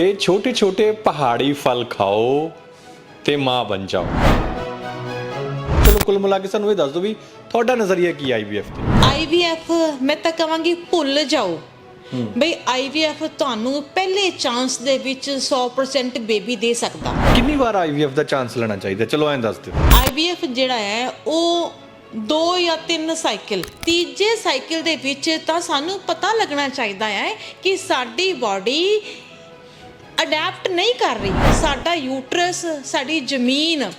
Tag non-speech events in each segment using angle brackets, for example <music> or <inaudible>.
ਇਹ ਛੋਟੇ ਛੋਟੇ ਪਹਾੜੀ ਫਲ ਖਾਓ ਤੇ ਮਾਂ ਬਣ ਜਾਓ ਚਲੋ ਕੁੱਲ ਮਿਲਾ ਕੇ ਸਾਨੂੰ ਇਹ ਦੱਸ ਦਿਓ ਵੀ ਤੁਹਾਡਾ ਨਜ਼ਰੀਆ ਕੀ ਆਈਵੀਐਫ ਤੇ ਆਈਵੀਐਫ ਮੈਂ ਤਾਂ ਕਹਾਂਗੀ ਭੁੱਲ ਜਾਓ ਬਈ ਆਈਵੀਐਫ ਤੁਹਾਨੂੰ ਪਹਿਲੇ ਚਾਂਸ ਦੇ ਵਿੱਚ 100% ਬੇਬੀ ਦੇ ਸਕਦਾ ਕਿੰਨੀ ਵਾਰ ਆਈਵੀਐਫ ਦਾ ਚਾਂਸ ਲੈਣਾ ਚਾਹੀਦਾ ਚਲੋ ਐਂ ਦੱਸ ਦਿਓ ਆਈਵੀਐਫ ਜਿਹੜਾ ਹੈ ਉਹ ਦੋ ਜਾਂ ਤਿੰਨ ਸਾਈਕਲ ਤੀਜੇ ਸਾਈਕਲ ਦੇ ਵਿੱਚ ਤਾਂ ਸਾਨੂੰ ਪਤਾ ਲੱਗਣਾ ਚਾਹੀਦਾ ਹੈ ਕਿ ਸਾਡੀ ਬਾਡੀ ਅਡੈਪਟ ਨਹੀਂ ਕਰ ਰਹੀ। ਸਾਡਾ ਯੂਟਰਸ ਸਾਡੀ ਜ਼ਮੀਨ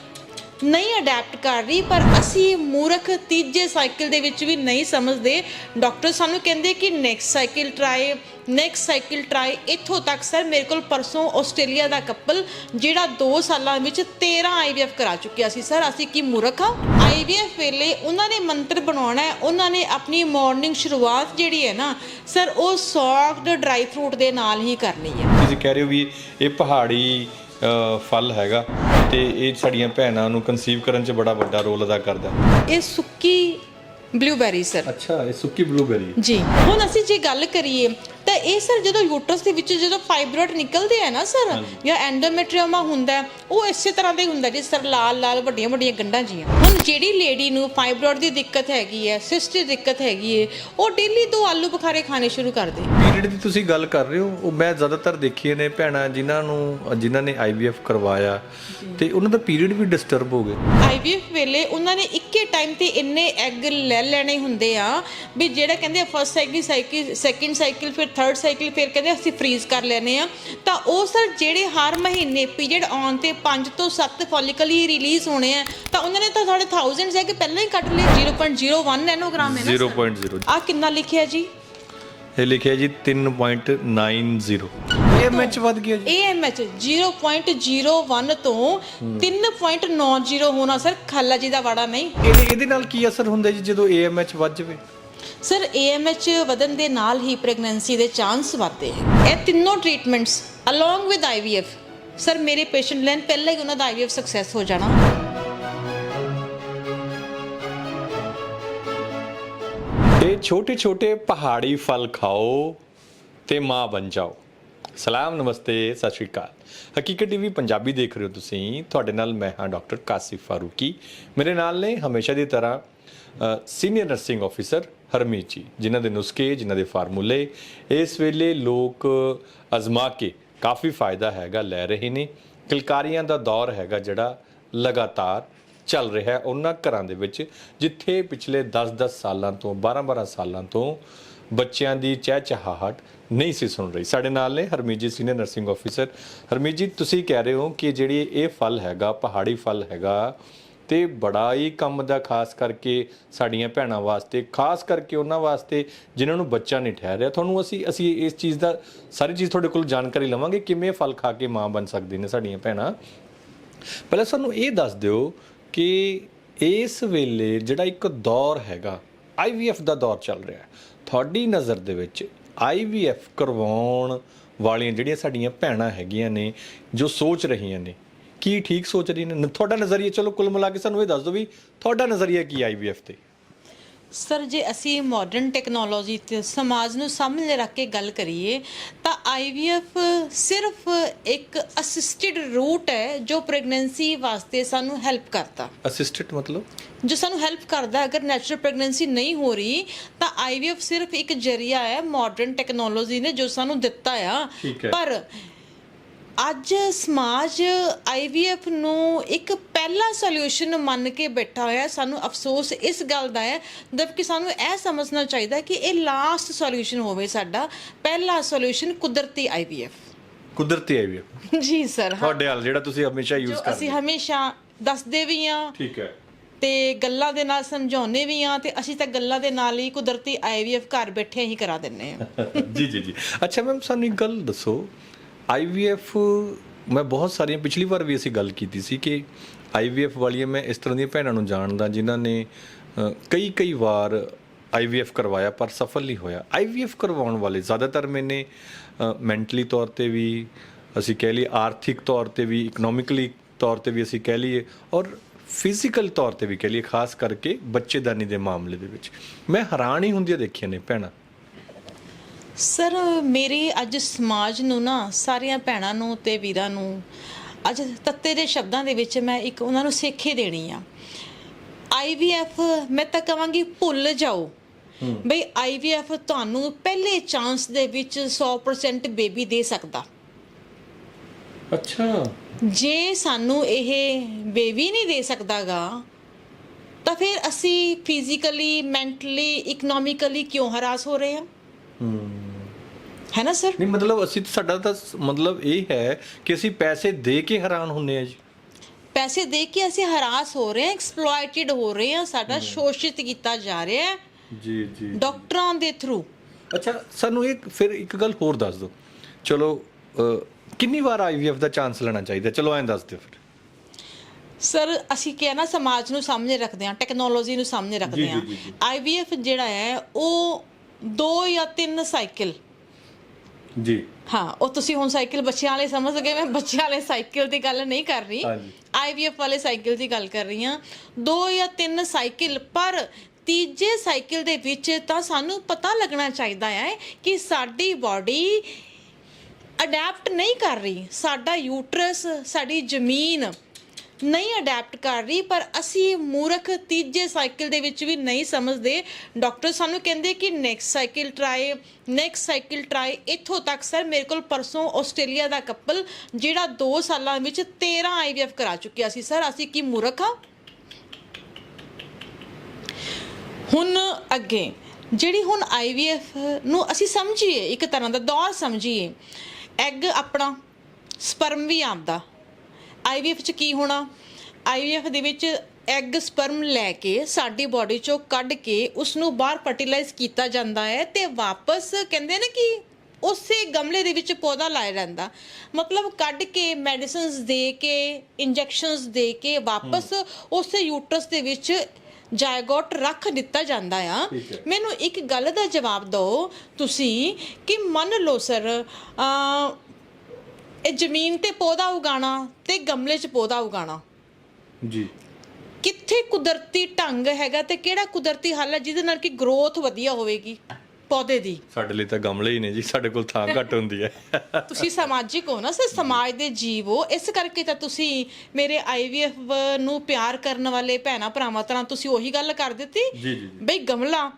ਨਹੀਂ ਅਡੈਪਟ ਕਰ ਰਹੀ, ਪਰ ਅਸੀਂ ਮੂਰਖ ਤੀਜੇ ਸਾਈਕਲ ਦੇ ਵਿੱਚ ਵੀ ਨਹੀਂ ਸਮਝਦੇ। ਡਾਕਟਰ ਸਾਨੂੰ ਕਹਿੰਦੇ ਕਿ next cycle try next cycle try ਇੱਥੋਂ ਤੱਕ ਸਰ ਮੇਰੇ ਕੋਲ ਪਰਸੋਂ ਆਸਟ੍ਰੇਲੀਆ ਦਾ ਕਪਲ ਜਿਹੜਾ 2 ਸਾਲਾਂ ਵਿੱਚ 13 ਆਈਵੀਐਫ ਕਰਾ ਚੁੱਕਿਆ ਸੀ। ਸਰ ਅਸੀਂ ਕੀ ਮੂਰਖ ਆ? ਆਈਵੀਐਫ ਵੇਲੇ ਉਹਨਾਂ ਨੇ ਮੰਤਰ ਬਣਾਉਣਾ ਹੈ, ਉਹਨਾਂ ਨੇ ਆਪਣੀ ਮਾਰਨਿੰਗ ਸ਼ੁਰੂਆਤ ਜਿਹੜੀ ਹੈ ਨਾ ਸਰ ਉਹ ਸੌਫਟ ਡਰਾਈ ਫਰੂਟ ਦੇ ਨਾਲ ਹੀ ਕਰਨੀ ਹੈ। ਤੁਸੀਂ ਕਹਿ ਰਹੇ ਹੋ ਵੀ ਇਹ ਪਹਾੜੀ ਫਲ ਹੈਗਾ। ਤੇ ਇਹ ਸਾਡੀਆਂ ਭੈਣਾਂ ਨੂੰ ਕਨਸੀਵ ਕਰਨ 'ਚ ਬੜਾ ਵੱਡਾ ਰੋਲ ਅਦਾ ਕਰਦਾ। ਇਹ ਸੁੱਕੀ ਬਲੂਬੈਰੀ ਸਰ ਅੱਛਾ ਇਹ ਸੁੱਕੀ ਬਲੂਬੈਰੀ ਜੀ। ਹੁਣ ਅਸੀਂ ਜੇ ਗੱਲ ਕਰੀਏ ਤਾਂ ਇਹ ਸਰ ਜਦੋਂ ਯੂਟਰਸ ਦੇ ਵਿੱਚ ਜਦੋਂ ਫਾਈਬਰੋਇਡ ਨਿਕਲਦੇ ਆ ਨਾ ਸਰ ਜਾਂ ਐਂਡੋਮੈਟਰੀਓਮਾ ਹੁੰਦਾ ਉਹ ਇਸੇ ਤਰ੍ਹਾਂ ਦਾ ਹੀ ਹੁੰਦਾ ਜਿਸ ਤਰ੍ਹਾਂ ਲਾਲ ਲਾਲ ਵੱਡੀਆਂ ਵੱਡੀਆਂ ਗੰਢਾਂ ਜੀਆਂ। ਹੁਣ ਜਿਹੜੀ ਲੇਡੀ ਨੂੰ ਫਾਈਬਰੋਇਡ ਦੀ ਦਿੱਕਤ ਹੈਗੀ ਹੈ ਸਿਸਟ ਦੀ ਦਿੱਕਤ ਹੈਗੀ ਹੈ ਉਹ ਡੇਲੀ ਦੋ ਆਲੂ ਬੁਖਾਰੇ ਖਾਣੇ ਸ਼ੁਰੂ ਕਰ ਦੇ। ਪੀਰੀਅਡ ਦੀ ਤੁਸੀਂ ਗੱਲ ਕਰ ਰਹੇ ਹੋ ਉਹ ਮੈਂ ਜ਼ਿਆਦਾਤਰ ਦੇਖੀਆਂ ਨੇ ਭੈਣਾਂ ਜਿਨ੍ਹਾਂ ਨੂੰ ਜਿਨ੍ਹਾਂ ਨੇ ਆਈਵੀਐਫ ਕਰਵਾਇਆ ਤੇ ਉਹਨਾਂ ਦਾ ਪੀਰੀਅਡ ਵੀ ਡਿਸਟਰਬ ਹੋ ਗਿਆ। ਆਈਵੀਐਫ ਵੇਲੇ ਉਹਨਾਂ ਨੇ ਇੱਕੇ ਟਾਈਮ ਤੇ ਇੰਨੇ ਐਗ ਲੈ ਲੈਣੇ ਹੁੰਦੇ ਆ ਵੀ ਜਿਹੜਾ ਕਹਿੰਦੇ first cycle cycle second cycle ਫਿਰ ਥਰਡ ਸਾਈਕਲ ਫਿਰ ਕਹਿੰਦੇ ਅਸੀਂ ਫ੍ਰੀਜ਼ ਕਰ ਲੈਨੇ ਆ। ਤਾਂ ਉਹ ਸਰ ਜਿਹੜੇ ਹਰ ਮਹੀਨੇ ਪੀਰੀਅਡ ਆਉਣ ਤੇ 5 ਤੋਂ 7 ਫੋਲੀਕਲ ਹੀ ਰਿਲੀਜ਼ ਹੋਣੇ ਆ ਤਾਂ ਉਹਨਾਂ ਨੇ ਤਾਂ ਸਾਡੇ ਥਾਊਜ਼ੈਂਡਸ ਹੈ ਕਿ ਪਹਿਲਾਂ ਹੀ ਕੱਢ ਲਏ 0.01 ਨੈਨੋਗ੍ਰਾਮ ਹੈ ਨਾ 0.0 ਆ ਕਿੰਨਾ ਲਿਖਿਆ ਜੀ? ਇਹ ਲਿਖਿਆ ਜੀ 3.90 ਇਹ ਮੈਚ ਵੱਧ ਗਿਆ ਜੀ। AMH 0.01 ਤੋਂ 3.90 ਹੋਣਾ ਸਰ ਖਾਲਾ ਜੀ ਦਾ ਵਾੜਾ ਨਹੀਂ। ਇਹਦੇ ਇਹਦੇ ਨਾਲ ਕੀ ਅਸਰ ਹੁੰਦਾ ਜੀ ਜਦੋਂ ਏਐਮਐਚ ਵੱਧ ਜਾਵੇ? ਸਰ AMH ਵਧਣ ਦੇ ਨਾਲ ਹੀ ਪ੍ਰੈਗਨੈਂਸੀ ਦੇ ਚਾਂਸ ਵਧਦੇ ਹੈ। ਇਹ ਤਿੰਨੋਂ treatments along with IVF sir ਮੇਰੇ ਪੇਸ਼ੈਂਟ ਲੈਣ ਪਹਿਲਾਂ ਹੀ ਉਹਨਾਂ ਦਾ IVF ਸਕਸੈਸ ਹੋ ਜਾਣਾ। ਇਹ ਛੋਟੇ ਛੋਟੇ ਪਹਾੜੀ ਫਲ ਖਾਓ ਤੇ ਮਾਂ ਬਣ ਜਾਓ। ਸਲਾਮ, ਨਮਸਤੇ, ਸਤਿ ਸ਼੍ਰੀ ਅਕਾਲ। ਹਕੀਕਤ ਟੀਵੀ ਪੰਜਾਬੀ ਦੇਖ ਰਹੇ ਹੋ ਤੁਸੀਂ। ਤੁਹਾਡੇ ਨਾਲ ਮੈਂ ਹਾਂ ਡਾਕਟਰ ਕਾਸਿਫ ਫਾਰੂਕੀ। ਮੇਰੇ ਨਾਲ ਨੇ ਹਮੇਸ਼ਾ ਦੀ ਤਰ੍ਹਾਂ senior nursing officer Harmeet ji, ਜਿਨ੍ਹਾਂ ਦੇ ਨੁਸਖੇ, ਜਿਨ੍ਹਾਂ ਦੇ ਫਾਰਮੂਲੇ, ਇਸ ਵੇਲੇ ਲੋਕ ਅਜ਼ਮਾ ਕੇ ਕਾਫੀ ਫਾਇਦਾ ਹੈਗਾ ਲੈ ਰਹੇ ਨੇ। ਕਿਲਕਾਰੀਆਂ ਦਾ ਦੌਰ ਹੈਗਾ ਜਿਹੜਾ ਲਗਾਤਾਰ ਚੱਲ ਰਿਹਾ ਹੈ। ਉਹਨਾਂ ਘਰਾਂ ਦੇ ਵਿੱਚ ਜਿੱਥੇ ਪਿਛਲੇ 10-10 ਸਾਲਾਂ ਤੋਂ 12-12 ਸਾਲਾਂ ਤੋਂ ਬੱਚਿਆਂ ਦੀ ਚਹਿਚਹਾਟ ਨਹੀਂ ਸੀ ਸੁਣ ਰਹੀ। ਸਾਡੇ ਨਾਲ ਨੇ ਹਰਮੀਤ ਜੀ ਸੀਨੀਅਰ ਨਰਸਿੰਗ ਆਫੀਸਰ ਹਰਮੀਤ ਜੀ, ਤੁਸੀਂ ਕਹਿ ਰਹੇ ਹੋ ਕਿ ਜਿਹੜੀ ਇਹ ਫਲ ਹੈਗਾ, ਪਹਾੜੀ ਫਲ ਹੈਗਾ, ਤੇ ਬੜਾ ਹੀ ਕੰਮ ਦਾ ਖਾਸ ਕਰਕੇ ਸਾਡੀਆਂ ਭੈਣਾਂ ਵਾਸਤੇ, ਖਾਸ ਕਰਕੇ ਉਹਨਾਂ ਵਾਸਤੇ ਜਿਨ੍ਹਾਂ ਨੂੰ ਬੱਚਾ ਨਹੀਂ ਠਹਿਰ ਰਿਹਾ। ਤੁਹਾਨੂੰ ਅਸੀਂ ਅਸੀਂ ਇਸ ਚੀਜ਼ ਦਾ, ਸਾਰੀ ਚੀਜ਼ ਤੁਹਾਡੇ ਕੋਲ ਜਾਣਕਾਰੀ ਲਵਾਂਗੇ ਕਿਵੇਂ ਫਲ ਖਾ ਕੇ ਮਾਂ ਬਣ ਸਕਦੀ ਨੇ ਸਾਡੀਆਂ ਭੈਣਾਂ। ਪਹਿਲਾਂ ਸਾਨੂੰ ਇਹ ਦੱਸ ਦਿਓ ਕਿ ਇਸ ਵੇਲੇ ਜਿਹੜਾ ਇੱਕ ਦੌਰ ਹੈਗਾ IVF ਦਾ ਦੌਰ ਚੱਲ ਰਿਹਾ। ਤੁਹਾਡੀ ਨਜ਼ਰ ਦੇ ਵਿੱਚ IVF ਕਰਵਾਉਣ ਵਾਲੀਆਂ ਜਿਹੜੀਆਂ ਸਾਡੀਆਂ ਭੈਣਾਂ ਹੈਗੀਆਂ ਨੇ, ਜੋ ਸੋਚ ਰਹੀਆਂ ਨੇ, ਕੀ ਠੀਕ ਸੋਚ ਰਹੀਆਂ ਨੇ? ਤੁਹਾਡਾ ਨਜ਼ਰੀਆ, ਚਲੋ ਕੁੱਲ ਮਿਲਾ ਕੇ ਸਾਨੂੰ ਇਹ ਦੱਸ ਦਿਓ ਵੀ ਤੁਹਾਡਾ ਨਜ਼ਰੀਆ ਕੀ IVF ਤੇ? ਸਰ ਜੇ ਅਸੀਂ ਮਾਡਰਨ ਟੈਕਨੋਲੋਜੀ ਤੇ ਸਮਾਜ ਨੂੰ ਸਾਹਮਣੇ ਰੱਖ ਕੇ ਗੱਲ ਕਰੀਏ ਤਾਂ IVF ਸਿਰਫ ਇੱਕ ਅਸਿਸਟਡ ਰੂਟ ਹੈ ਜੋ ਪ੍ਰੈਗਨੈਂਸੀ ਵਾਸਤੇ ਸਾਨੂੰ ਹੈਲਪ ਕਰਦਾ। ਅਸਿਸਟੈਂਟ ਮਤਲਬ? ਜੋ ਸਾਨੂੰ ਹੈਲਪ ਕਰਦਾ ਅਗਰ ਨੈਚੁਰਲ ਪ੍ਰੈਗਨੈਂਸੀ ਨਹੀਂ ਹੋ ਰਹੀ ਤਾਂ ਆਈਵੀਐਫ ਸਿਰਫ ਇੱਕ ਜਰੀਆ ਹੈ ਮਾਡਰਨ ਟੈਕਨੋਲੋਜੀ ਨੇ ਜੋ ਸਾਨੂੰ ਦਿੱਤਾ ਆ। ਠੀਕ ਹੈ। ਪਰ ਅੱਜ ਸਮਾਜ ਆਈਵੀਐਫ ਨੂੰ ਇੱਕ ਪਹਿਲਾ ਸੋਲੂਸ਼ਨ ਮੰਨ ਕੇ ਬੈਠਾ ਹੋਇਆ ਹੈ। ਸਾਨੂੰ ਅਫਸੋਸ ਇਸ ਗੱਲ ਦਾ ਹੈ ਜਦਕਿ ਸਾਨੂੰ ਇਹ ਸਮਝਣਾ ਚਾਹੀਦਾ ਹੈ ਕਿ ਇਹ ਲਾਸਟ ਸੋਲੂਸ਼ਨ ਹੋਵੇ ਸਾਡਾ ਪਹਿਲਾ ਸੋਲੂਸ਼ਨ ਕੁਦਰਤੀ ਆਈਵੀਐਫ ਕੁਦਰਤੀ IVF ਜੀ ਸਰ ਤੁਹਾਡੇ ਹਾਲ ਜਿਹੜਾ ਤੁਸੀਂ ਹਮੇਸ਼ਾ ਯੂਜ਼ ਕਰਦੇ ਅਸੀਂ ਹਮੇਸ਼ਾ ਦੱਸਦੇ ਵੀ ਹਾਂ। ਠੀਕ ਹੈ। ਤੇ ਗੱਲਾਂ ਦੇ ਨਾਲ ਸਮਝਾਉਨੇ ਵੀ ਆ ਤੇ ਅਸੀਂ ਤਾਂ ਗੱਲਾਂ ਦੇ ਨਾਲ ਹੀ ਕੁਦਰਤੀ ਆਈਵੀਐਫ ਘਰ ਬੈਠੇ ਹੀ ਕਰਾ ਦਿੰਨੇ ਆ <laughs> ਜੀ ਜੀ ਜੀ। ਅੱਛਾ ਮੈਮ ਸਾਨੂੰ ਇੱਕ ਗੱਲ ਦੱਸੋ। IVF ਮੈਂ ਬਹੁਤ ਸਾਰੀਆਂ ਪਿਛਲੀ ਵਾਰ ਵੀ ਅਸੀਂ ਗੱਲ ਕੀਤੀ ਸੀ ਕਿ IVF ਵਾਲੀਆਂ ਮੈਂ ਇਸ ਤਰ੍ਹਾਂ ਦੀਆਂ ਭੈਣਾਂ ਨੂੰ ਜਾਣਦਾ ਜਿਨ੍ਹਾਂ ਨੇ ਕਈ ਕਈ ਵਾਰ IVF ਕਰਵਾਇਆ ਪਰ ਸਫਲ ਨਹੀਂ ਹੋਇਆ। IVF ਕਰਵਾਉਣ ਵਾਲੇ ਜ਼ਿਆਦਾਤਰ ਮੈਨੇ ਮੈਂਟਲੀ ਤੌਰ ਤੇ ਵੀ, ਅਸੀਂ ਕਹਿ ਲਈਏ ਆਰਥਿਕ ਤੌਰ ਤੇ ਵੀ ਇਕਨੋਮਿਕਲੀ ਤੌਰ ਤੇ ਵੀ ਅਸੀਂ ਕਹਿ ਲਈਏ ਔਰ ਫਿਜ਼ੀਕਲ ਤੌਰ ਤੇ ਵੀ ਕਹਿ ਲਈਏ, ਖਾਸ ਕਰਕੇ ਬੱਚੇਦਾਨੀ ਦੇ ਮਾਮਲੇ ਦੇ ਵਿੱਚ। ਮੈਂ ਹੈਰਾਨ ਹੀ ਹੁੰਦੀਆਂ ਦੇਖੀਆਂ ਨੇ ਭੈਣਾਂ। ਸਰ ਮੇਰੀ ਅੱਜ ਸਮਾਜ ਨੂੰ ਨਾ ਸਾਰੀਆਂ ਭੈਣਾਂ ਨੂੰ ਤੇ ਵੀਰਾਂ ਨੂੰ ਅੱਜ ਤੱਤੇ ਦੇ ਸ਼ਬਦਾਂ ਦੇ ਵਿੱਚ ਮੈਂ ਇੱਕ ਉਹਨਾਂ ਨੂੰ ਸਿੱਖੇ ਦੇਣੀ ਆ। ਆਈਵੀਐਫ ਮੈਂ ਤਾਂ ਕਹਾਂਗੀ ਭੁੱਲ ਜਾਓ। ਬਈ ਆਈਵੀਐਫ ਤੁਹਾਨੂੰ ਪਹਿਲੇ ਚਾਂਸ ਦੇ ਵਿੱਚ 100% ਬੇਬੀ ਦੇ ਸਕਦਾ। ਅੱਛਾ। ਜੇ ਸਾਨੂੰ ਇਹ ਬੇਬੀ ਨਹੀਂ ਦੇ ਸਕਦਾਗਾ ਤਾਂ ਫਿਰ ਅਸੀਂ ਫਿਜ਼ੀਕਲੀ ਮੈਂਟਲੀ ਇਕਨੋਮਿਕਲੀ ਕਿਉਂ ਹਰਾਸ ਹੋ ਰਹੇ ਹਾਂ ਹੈ। ਨਾ ਸਰ ਨਹੀਂ ਮਤਲਬ ਅਸੀਂ ਸਾਡਾ ਤਾਂ ਸ- ਮਤਲਬ ਇਹ ਹੈ ਕਿ ਅਸੀਂ ਪੈਸੇ ਦੇ ਕੇ ਹੈਰਾਨ ਹੁੰਨੇ ਆ ਜੀ। ਪੈਸੇ ਦੇ ਕੇ ਅਸੀਂ ਹਰਾਸ ਹੋ ਰਹੇ ਹਾਂ ਐਕਸਪਲੋਇਟਡ ਹੋ ਰਹੇ ਹਾਂ ਸਾਡਾ ਸ਼ੋਸ਼ਿਤ ਕੀਤਾ ਜਾ ਰਿਹਾ ਹੈ। ਜੀ ਜੀ ਡਾਕਟਰਾਂ ਦੇ ਥਰੂ ਅੱਛਾ ਸਾਨੂੰ ਇੱਕ ਫਿਰ ਇੱਕ ਗੱਲ ਹੋਰ ਦੱਸ ਦਿਓ। ਚਲੋ ਅ, ਕਿੰਨੀ ਵਾਰ ਆਈਵੀਐਫ ਦਾ ਚਾਂਸ ਲੈਣਾ ਚਾਹੀਦਾ? ਚਲੋ ਐਂ ਦੱਸ ਦਿਓ ਫਿਰ। ਸਰ ਅਸੀਂ ਕਿਹਾ ਨਾ ਸਮਾਜ ਨੂੰ ਸਾਹਮਣੇ ਰੱਖਦੇ ਹਾਂ ਟੈਕਨੋਲੋਜੀ ਨੂੰ ਸਾਹਮਣੇ ਰੱਖਦੇ ਹਾਂ। ਆਈਵੀਐਫ ਜਿਹੜਾ ਹੈ ਉਹ ਦੋ ਜਾਂ ਤਿੰਨ ਸਾਈਕਲ ਜੀ। ਹਾਂ ਉਹ ਤੁਸੀਂ ਹੁਣ ਸਾਈਕਲ ਬੱਚਿਆਂ ਵਾਲੇ ਸਮਝ ਗਏ ਮੈਂ ਬੱਚਿਆਂ ਵਾਲੇ ਸਾਈਕਲ ਦੀ ਗੱਲ ਨਹੀਂ ਕਰ ਰਹੀ। ਹਾਂਜੀ। ਆਈਵੀਐਫ ਵਾਲੇ ਸਾਈਕਲ ਦੀ ਗੱਲ ਕਰ ਰਹੀ ਹਾਂ। ਦੋ ਜਾਂ ਤਿੰਨ ਸਾਈਕਲ ਪਰ ਤੀਜੇ ਸਾਈਕਲ ਦੇ ਵਿੱਚ ਤਾਂ ਸਾਨੂੰ ਪਤਾ ਲੱਗਣਾ ਚਾਹੀਦਾ ਹੈ ਕਿ ਸਾਡੀ ਬਾਡੀ ਅਡੈਪਟ ਨਹੀਂ ਕਰ ਰਹੀ। ਸਾਡਾ ਯੂਟਰਸ ਸਾਡੀ ਜ਼ਮੀਨ ਨਹੀਂ ਅਡੈਪਟ ਕਰ ਰਹੀ, ਪਰ ਅਸੀਂ ਮੂਰਖ ਤੀਜੇ ਸਾਈਕਲ ਦੇ ਵਿੱਚ ਵੀ ਨਹੀਂ ਸਮਝਦੇ। ਡਾਕਟਰ ਸਾਨੂੰ ਕਹਿੰਦੇ ਕਿ next cycle try next cycle try ਇੱਥੋਂ ਤੱਕ ਸਰ ਮੇਰੇ ਕੋਲ ਪਰਸੋਂ ਆਸਟ੍ਰੇਲੀਆ ਦਾ ਕਪਲ ਜਿਹੜਾ 2 ਸਾਲਾਂ ਵਿੱਚ 13 ਆਈਵੀਐਫ ਕਰਾ ਚੁੱਕਿਆ ਸੀ। ਸਰ ਅਸੀਂ ਕੀ ਮੂਰਖ ਆ ਹੁਣ ਅੱਗੇ, ਜਿਹੜੀ ਹੁਣ ਆਈਵੀਐਫ ਨੂੰ ਅਸੀਂ ਸਮਝੀਏ, ਇੱਕ ਤਰ੍ਹਾਂ ਦਾ ਦੌਰ ਸਮਝੀਏ। ਐਗ ਆਪਣਾ ਸਪਰਮ ਵੀ ਆਪਦਾ। ਆਈਵੀਐਫ ਚ ਕੀ ਹੋਣਾ? ਆਈਵੀਐਫ ਦੇ ਵਿੱਚ ਐਗ ਸਪਰਮ ਲੈ ਕੇ ਸਾਡੀ ਬਾਡੀ ਚੋਂ ਕੱਢ ਕੇ ਉਸ ਨੂੰ ਬਾਹਰ ਫਰਟੀਲਾਈਜ਼ ਕੀਤਾ ਜਾਂਦਾ ਹੈ ਤੇ ਵਾਪਸ ਕਹਿੰਦੇ ਨੇ ਕਿ ਉਸੇ ਗਮਲੇ ਦੇ ਵਿੱਚ ਪੌਦਾ ਲਾਇਆ ਜਾਂਦਾ। ਮਤਲਬ ਕੱਢ ਕੇ ਮੈਡੀਸਿਨਸ ਦੇ ਕੇ ਇੰਜੈਕਸ਼ਨਸ ਦੇ ਕੇ ਵਾਪਸ ਉਸੇ ਯੂਟਰਸ ਦੇ ਵਿੱਚ ਜਾਇਗੋਟ ਰੱਖ ਦਿੱਤਾ ਜਾਂਦਾ ਆ। ਮੈਨੂੰ ਇੱਕ ਗੱਲ ਦਾ ਜਵਾਬ ਦਿਓ ਤੁਸੀਂ ਕਿ ਮੰਨ ਲਓ ਸਰ ਇਹ ਜ਼ਮੀਨ ਤੇ ਪੌਦਾ ਉਗਾਣਾ ਤੇ ਗਮਲੇ 'ਚ ਪੌਦਾ ਉਗਾਣਾ ਜੀ। ਕਿੱਥੇ ਕੁਦਰਤੀ ਢੰਗ ਹੈਗਾ ਤੇ ਕਿਹੜਾ ਕੁਦਰਤੀ ਹੱਲ ਹੈ ਜਿਹਦੇ ਨਾਲ ਕਿ ਗਰੋਥ ਵਧੀਆ ਹੋਵੇਗੀ ਪੌਦੇ ਦੀ? ਸਾਡੇ ਲਈ ਤਾਂ ਗਮਲੇ ਹੀ ਨੇ ਜੀ ਸਾਡੇ ਕੋਲ ਥਾਂ ਘੱਟ ਹੁੰਦੀ ਹੈ। ਤੁਸੀਂ ਸਮਾਜਿਕ ਹੋ ਨਾ ਸਰ ਸਮਾਜ ਦੇ ਜੀਵ ਹੋ ਇਸ ਕਰਕੇ ਤਾਂ ਤੁਸੀਂ ਮੇਰੇ ਆਈਵੀਐਫ ਨੂੰ ਪਿਆਰ ਕਰਨ ਵਾਲੇ ਭੈਣਾ ਭਰਾਵਾਂ ਤਰ੍ਹਾਂ ਤੁਸੀਂ ਉਹੀ ਗੱਲ ਕਰ ਦਿੱਤੀ ਜੀ, ਜੀ, ਜੀ। ਬਈ ਗਮਲਾ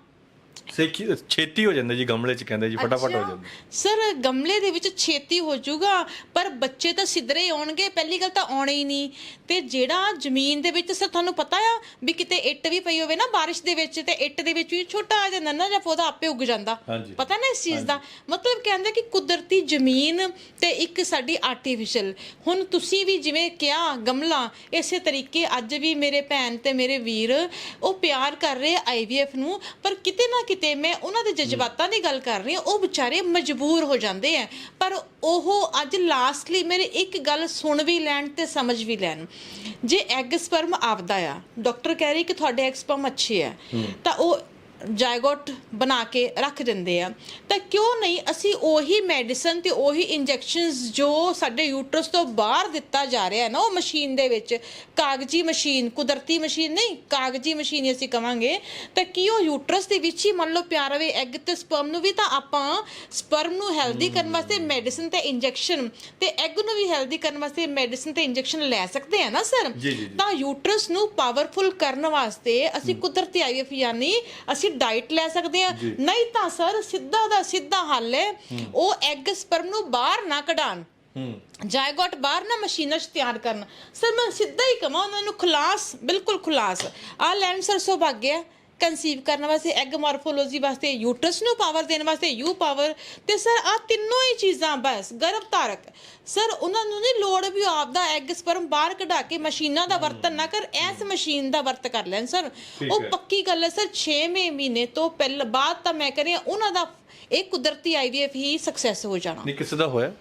ਸੇਖੀ ਛੇਤੀ ਹੋ ਜਾਂਦਾ ਜੀ ਗਮਲੇ ਚ ਕਹਿੰਦੇ ਜੀ ਫਟਾਫਟ ਹੋ ਅੱਛਾ। ਜਾਂਦਾ। ਸਰ ਗਮਲੇ ਦੇ ਵਿੱਚ ਛੇਤੀ ਹੋ ਜਾਊਗਾ ਪਰ ਬੱਚੇ ਤਾਂ ਸਿੱਧਰੇ ਆਉਣਗੇ ਪਹਿਲੀ ਗੱਲ ਤਾਂ ਆਉਣੇ ਹੀ ਨਹੀਂ। ਤੇ ਜਿਹੜਾ ਜ਼ਮੀਨ ਦੇ ਵਿੱਚ ਸਰ ਤੁਹਾਨੂੰ ਪਤਾ ਆ ਵੀ ਕਿਤੇ ਇੱਟ ਵੀ ਪਈ ਹੋਵੇ ਨਾ ਬਾਰਿਸ਼ ਦੇ ਵਿੱਚ ਤੇ ਇੱਟ ਦੇ ਵਿੱਚ ਵੀ ਛੋਟਾ ਜਿਹਾ ਨੰਨਾ ਜਿਹਾ ਪੌਦਾ ਆਪੇ ਉੱਗ ਜਾਂਦਾ। ਹਾਂਜੀ। ਪਤਾ ਨਾ ਇਸ ਚੀਜ਼ ਦਾ? ਮਤਲਬ ਕਹਿੰਦੇ ਕਿ ਕੁਦਰਤੀ ਜ਼ਮੀਨ ਤੇ ਇੱਕ ਸਾਡੀ ਆਰਟੀਫੀਸ਼ੀਅਲ ਹੁਣ ਤੁਸੀਂ ਵੀ ਜਿਵੇਂ ਕਿਹਾ ਗਮਲਾ ਇਸੇ ਤਰੀਕੇ ਅੱਜ ਵੀ ਮੇਰੇ ਭੈਣ ਤੇ ਮੇਰੇ ਵੀਰ ਉਹ ਪਿਆਰ ਕਰ ਰਹੇ ਆਈਵੀਐਫ ਨੂੰ ਪਰ ਕਿਤੇ ਨਾ ਕਿਤੇ ਮੈਂ ਉਹਨਾਂ ਦੇ ਜਜ਼ਬਾਤਾਂ ਦੀ ਗੱਲ ਕਰ ਰਹੀ ਹਾਂ ਉਹ ਵਿਚਾਰੇ ਮਜਬੂਰ ਹੋ ਜਾਂਦੇ ਆ ਪਰ ਉਹ ਅੱਜ ਲਾਸਟਲੀ ਮੇਰੇ ਇੱਕ ਗੱਲ ਸੁਣ ਵੀ ਲੈਣ ਤੇ ਸਮਝ ਵੀ ਲੈਣ। ਜੇ ਐਗ ਸਪਰਮ ਆਪਦਾ ਆ ਡਾਕਟਰ ਕਹਿ ਰਹੀ ਕਿ ਤੁਹਾਡੇ ਐਗ ਸਪਰਮ ਅੱਛੇ ਆ ਤਾਂ ਉਹ ਜਾਇਗੋਟ ਬਣਾ ਕੇ ਰੱਖ ਦਿੰਦੇ ਆ ਤਾਂ ਕਿਉਂ ਨਹੀਂ ਅਸੀਂ ਉਹੀ ਮੈਡੀਸਨ ਤੇ ਉਹੀ ਇੰਜੈਕਸ਼ਨਸ ਜੋ ਸਾਡੇ ਯੂਟਰਸ ਤੋਂ ਬਾਹਰ ਦਿੱਤਾ ਜਾ ਰਿਹਾ ਹੈ ਨਾ ਉਹ ਮਸ਼ੀਨ ਦੇ ਵਿੱਚ ਕਾਗਜ਼ੀ ਮਸ਼ੀਨ ਕੁਦਰਤੀ ਮਸ਼ੀਨ ਨਹੀਂ ਕਾਗਜ਼ੀ ਮਸ਼ੀਨ ਅਸੀਂ ਕਵਾਂਗੇ ਤਾਂ ਕੀ ਉਹ ਯੂਟਰਸ ਦੇ ਵਿੱਚ ਹੀ ਮੰਨ ਲਓ ਪਿਆਰ ਰਵੇ ਐਗ ਤੇ ਸਪਰਮ ਨੂੰ ਵੀ ਤਾਂ ਆਪਾਂ ਸਪਰਮ ਨੂੰ ਹੈਲਦੀ ਕਰਨ ਵਾਸਤੇ ਮੈਡੀਸਨ ਤੇ ਇੰਜੈਕਸ਼ਨ ਤੇ ਐਗ ਨੂੰ ਵੀ ਹੈਲਦੀ ਕਰਨ ਵਾਸਤੇ ਮੈਡੀਸਨ ਤੇ ਇੰਜੈਕਸ਼ਨ ਲੈ ਸਕਦੇ ਆ ਨਾ ਸਰ। ਤਾਂ ਯੂਟਰਸ ਨੂੰ ਪਾਵਰਫੁਲ ਕਰਨ ਵਾਸਤੇ ਅਸੀਂ ਕੁਦਰਤੀ ਆਈਐਫ ਯਾਨੀ ਅਸੀਂ ਡਾਈਟ ਲੈ ਸਕਦੇ ਆ। ਨਹੀਂ ਤਾਂ ਸਰ ਸਿੱਧਾ ਦਾ ਸਿੱਧਾ ਹੱਲ ਹੈ। ਉਹ ਐਗ ਸਪਰਮ ਨੂੰ ਬਾਹਰ ਨਾ ਕਢਾਣ ਹੂੰ। ਜਾਇਗੋਟ ਬਾਹਰ ਨਾ ਮਸ਼ੀਨਾਂ 'ਚ ਤਿਆਰ ਕਰਨ। ਸਰ ਮੈਂ ਸਿੱਧਾ ਹੀ ਕਹਾਂ ਉਹਨਾਂ ਨੂੰ ਖੁਲਾਸ ਬਿਲਕੁਲ ਖੁਲਾਸ। ਆ ਲੈਂਡ ਸਰ ਸੁਭਾਗਿਆ ਕਨਸੀਵ ਕਰਨ ਵਾਸਤੇ ਐਗ ਮਾਰਫੋਲੋਜੀ ਵਾਸਤੇ ਯੂਟਰਸ ਨੂੰ ਪਾਵਰ ਦੇਣ ਵਾਸਤੇ ਯੂ ਪਾਵਰ ਤੇ ਸਰ ਆ ਤਿੰਨੋਂ ਹੀ ਚੀਜ਼ਾਂ ਬਸ ਗਰਭ ਧਾਰਕ। ਸਰ ਉਹਨਾਂ ਨੂੰ ਨਹੀਂ ਲੋੜ ਵੀ ਉਹ ਆਪਦਾ ਐਗ ਸਪਰਮ ਬਾਹਰ ਕਢਾ ਕੇ ਮਸ਼ੀਨਾਂ ਦਾ ਵਰਤਨ ਨਾ ਕਰ ਐਸ ਮਸ਼ੀਨ ਦਾ ਵਰਤ ਕਰ ਲੈਣ ਸਰ ਉਹ। ਪੱਕੀ ਗੱਲ ਹੈ ਸਰ 6ਵੇਂ ਮਹੀਨੇ ਤੋਂ ਪਹਿਲਾਂ ਬਾਅਦ ਤਾਂ ਮੈਂ ਕਹਿੰਦੀ ਹਾਂ ਉਹਨਾਂ ਦਾ ਇਹ ਕੁਦਰਤੀ ਆਈਵੀਐਫ ਹੀ ਸਕਸੈਸ ਹੋ ਜਾਣਾ। ਨਹੀਂ ਕਿਸੇ ਦਾ ਹੋਇਆ?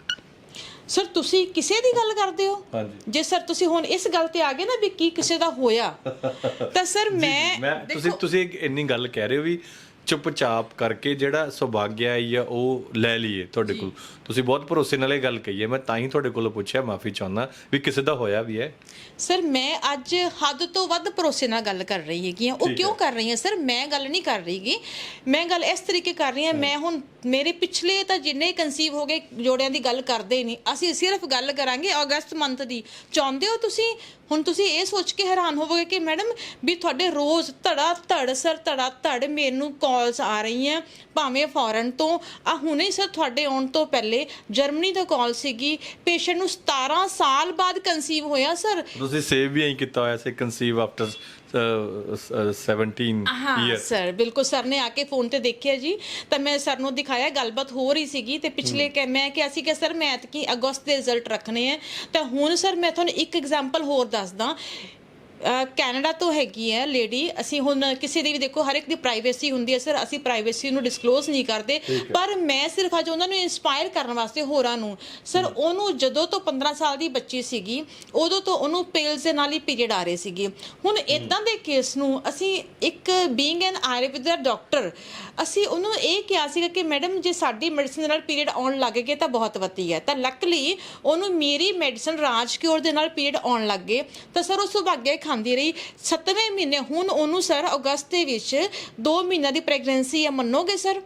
ਸਰ ਤੁਸੀਂ ਕਿਸੇ ਦੀ ਗੱਲ ਕਰਦੇ ਹੋ? ਹਾਂਜੀ। ਜੇ ਸਰ ਤੁਸੀਂ ਹੁਣ ਇਸ ਗੱਲ ਤੇ ਆ ਗਏ ਨਾ ਵੀ ਕੀ ਕਿਸੇ ਦਾ ਹੋਇਆ ਤਾਂ ਸਰ ਮੈਂ ਮੈਂ ਤੁਸੀਂ ਦੇਖੋ, ਤੁਸੀਂ ਇੱਕ ਇੰਨੀ ਗੱਲ ਕਹਿ ਰਹੇ ਹੋ ਵੀ ਚੁੱਪਚਾਪ ਕਰਕੇ ਜਿਹੜਾ ਸੁਭਾਗਿਆ ਆ ਉਹ ਲੈ ਲਈਏ ਤੁਹਾਡੇ ਕੋਲ। ਤੁਸੀਂ ਬਹੁਤ ਭਰੋਸੇ ਨਾਲ ਇਹ ਗੱਲ ਕਹੀ ਹੈ ਮੈਂ ਤਾਂ ਹੀ ਤੁਹਾਡੇ ਕੋਲੋਂ ਪੁੱਛਿਆ ਮਾਫੀ ਚਾਹੁੰਦਾ ਵੀ ਕਿਸੇ ਦਾ ਹੋਇਆ ਵੀ ਹੈ। ਸਰ ਮੈਂ ਅੱਜ ਹੱਦ ਤੋਂ ਵੱਧ ਭਰੋਸੇ ਨਾਲ ਗੱਲ ਕਰ ਰਹੀ ਹੈਗੀ ਹਾਂ। ਉਹ ਕਿਉਂ। ਕਰ ਰਹੀ ਹਾਂ? ਸਰ ਮੈਂ ਗੱਲ ਨਹੀਂ ਕਰ ਰਹੀਗੀ ਮੈਂ ਗੱਲ ਇਸ ਤਰੀਕੇ ਕਰ ਰਹੀ ਹਾਂ ਮੈਂ ਹੁਣ ਮੇਰੇ ਪਿਛਲੇ ਤਾਂ ਜਿੰਨੇ ਕਨਸੀਵ ਹੋ ਗਏ ਜੋੜਿਆਂ ਦੀ ਗੱਲ ਕਰਦੇ ਹੀ ਨਹੀਂ। ਅਸੀਂ ਸਿਰਫ ਗੱਲ ਕਰਾਂਗੇ ਅਗਸਤ ਮੰਥ ਦੀ। ਚਾਹੁੰਦੇ ਹੋ ਤੁਸੀਂ? ਹੁਣ ਤੁਸੀਂ ਇਹ ਸੋਚ ਕੇ ਹੈਰਾਨ ਹੋਵੋਗੇ ਕਿ ਮੈਡਮ ਵੀ ਤੁਹਾਡੇ ਰੋਜ਼ ਧੜਾ ਧੜ ਸਰ ਧੜਾ ਧੜ ਮੈਨੂੰ ਕਾਲਸ ਆ ਰਹੀਆਂ ਭਾਵੇਂ ਫੋਰਨ ਤੋਂ। ਆ ਹੁਣੇ ਸਰ ਤੁਹਾਡੇ ਆਉਣ ਤੋਂ ਪਹਿਲੇ ਜਰਮਨੀ ਤੋਂ ਕਾਲ ਸੀਗੀ। ਪੇਸ਼ੈਂਟ ਨੂੰ 17 ਸਾਲ ਬਾਅਦ ਕਨਸੀਵ ਹੋਇਆ ਸਰ। ਤੁਸੀਂ ਸੇਵ ਵੀ ਐਂ ਕੀਤਾ ਹੋਇਆ ਸੀ ਕਨਸੀਵ ਆਫਟਰ 17 ਹਾਂ ਸਰ ਬਿਲਕੁਲ ਸਰ ਨੇ ਆ ਕੇ ਫੋਨ ਤੇ ਦੇਖਿਆ ਜੀ। ਤਾਂ ਮੈਂ ਸਰ ਨੂੰ ਦਿਖਾਇਆ ਗੱਲਬਾਤ ਹੋ ਰਹੀ ਸੀਗੀ ਤੇ ਪਿਛਲੇ ਕਿ ਮੈਂ ਕਿਹਾ ਸੀ ਕਿ ਸਰ ਮੈਂ ਐਤਕੀ ਅਗਸਤ ਦੇ ਰਿਜ਼ਲਟ ਰੱਖਣੇ ਆ ਤਾਂ ਹੁਣ ਸਰ ਮੈਂ ਤੁਹਾਨੂੰ ਇੱਕ ਐਗਜ਼ਾਮਪਲ ਹੋਰ ਦੱਸਦਾ। ਕੈਨੇਡਾ ਤੋਂ ਹੈਗੀ ਹੈ ਲੇਡੀ। ਅਸੀਂ ਹੁਣ ਕਿਸੇ ਦੀ ਵੀ ਦੇਖੋ ਹਰ ਇੱਕ ਦੀ ਪ੍ਰਾਈਵੇਸੀ ਹੁੰਦੀ ਹੈ ਸਰ। ਅਸੀਂ ਪ੍ਰਾਈਵੇਸੀ ਨੂੰ ਡਿਸਕਲੋਜ਼ ਨਹੀਂ ਕਰਦੇ। ਪਰ ਮੈਂ ਸਿਰਫ ਅੱਜ ਉਹਨਾਂ ਨੂੰ ਇਨਸਪਾਇਰ ਕਰਨ ਵਾਸਤੇ ਹੋਰਾਂ ਨੂੰ। ਸਰ ਉਹਨੂੰ ਜਦੋਂ ਤੋਂ 15 ਸਾਲ ਦੀ ਬੱਚੀ ਸੀਗੀ ਉਦੋਂ ਤੋਂ ਉਹਨੂੰ ਪਿਲਸ ਦੇ ਨਾਲ ਹੀ ਪੀਰੀਅਡ ਆ ਰਹੇ ਸੀਗੇ। ਹੁਣ ਇਦਾਂ ਦੇ ਕੇਸ ਨੂੰ ਅਸੀਂ ਇੱਕ ਬੀਇੰਗ ਐਨ ਆਯੁਰਵੈਦਿਕ ਡਾਕਟਰ ਅਸੀਂ ਉਹਨੂੰ ਇਹ ਕਿਹਾ ਸੀਗਾ ਕਿ ਮੈਡਮ ਜੇ ਸਾਡੀ ਮੈਡੀਸਿਨ ਨਾਲ ਪੀਰੀਅਡ ਆਉਣ ਲੱਗ ਗਏ ਤਾਂ ਬਹੁਤ ਵਧੀਆ ਹੈ। ਤਾਂ ਲੱਕਲੀ ਉਹਨੂੰ ਮੇਰੀ ਮੈਡੀਸਿਨ ਰਾਜ ਕਿਉਰ ਦੇ ਨਾਲ ਪੀਰੀਅਡ ਆਉਣ ਲੱਗ ਗਏ। ਤਾਂ ਸਰ ਉਹ ਸੁਭਾਗੇ ਖਾਂਦੀ ਰਹੀ। 7ਵੇਂ ਮਹੀਨੇ ਹੁਣ ਉਹਨੂੰ ਸਰ ਅਗਸਤ ਦੇ ਵਿੱਚ 2 ਮਹੀਨਿਆਂ ਦੀ ਪ੍ਰੈਗਨੈਂਸੀ ਹੈ ਮੰਨੋਗੇ ਸਰ?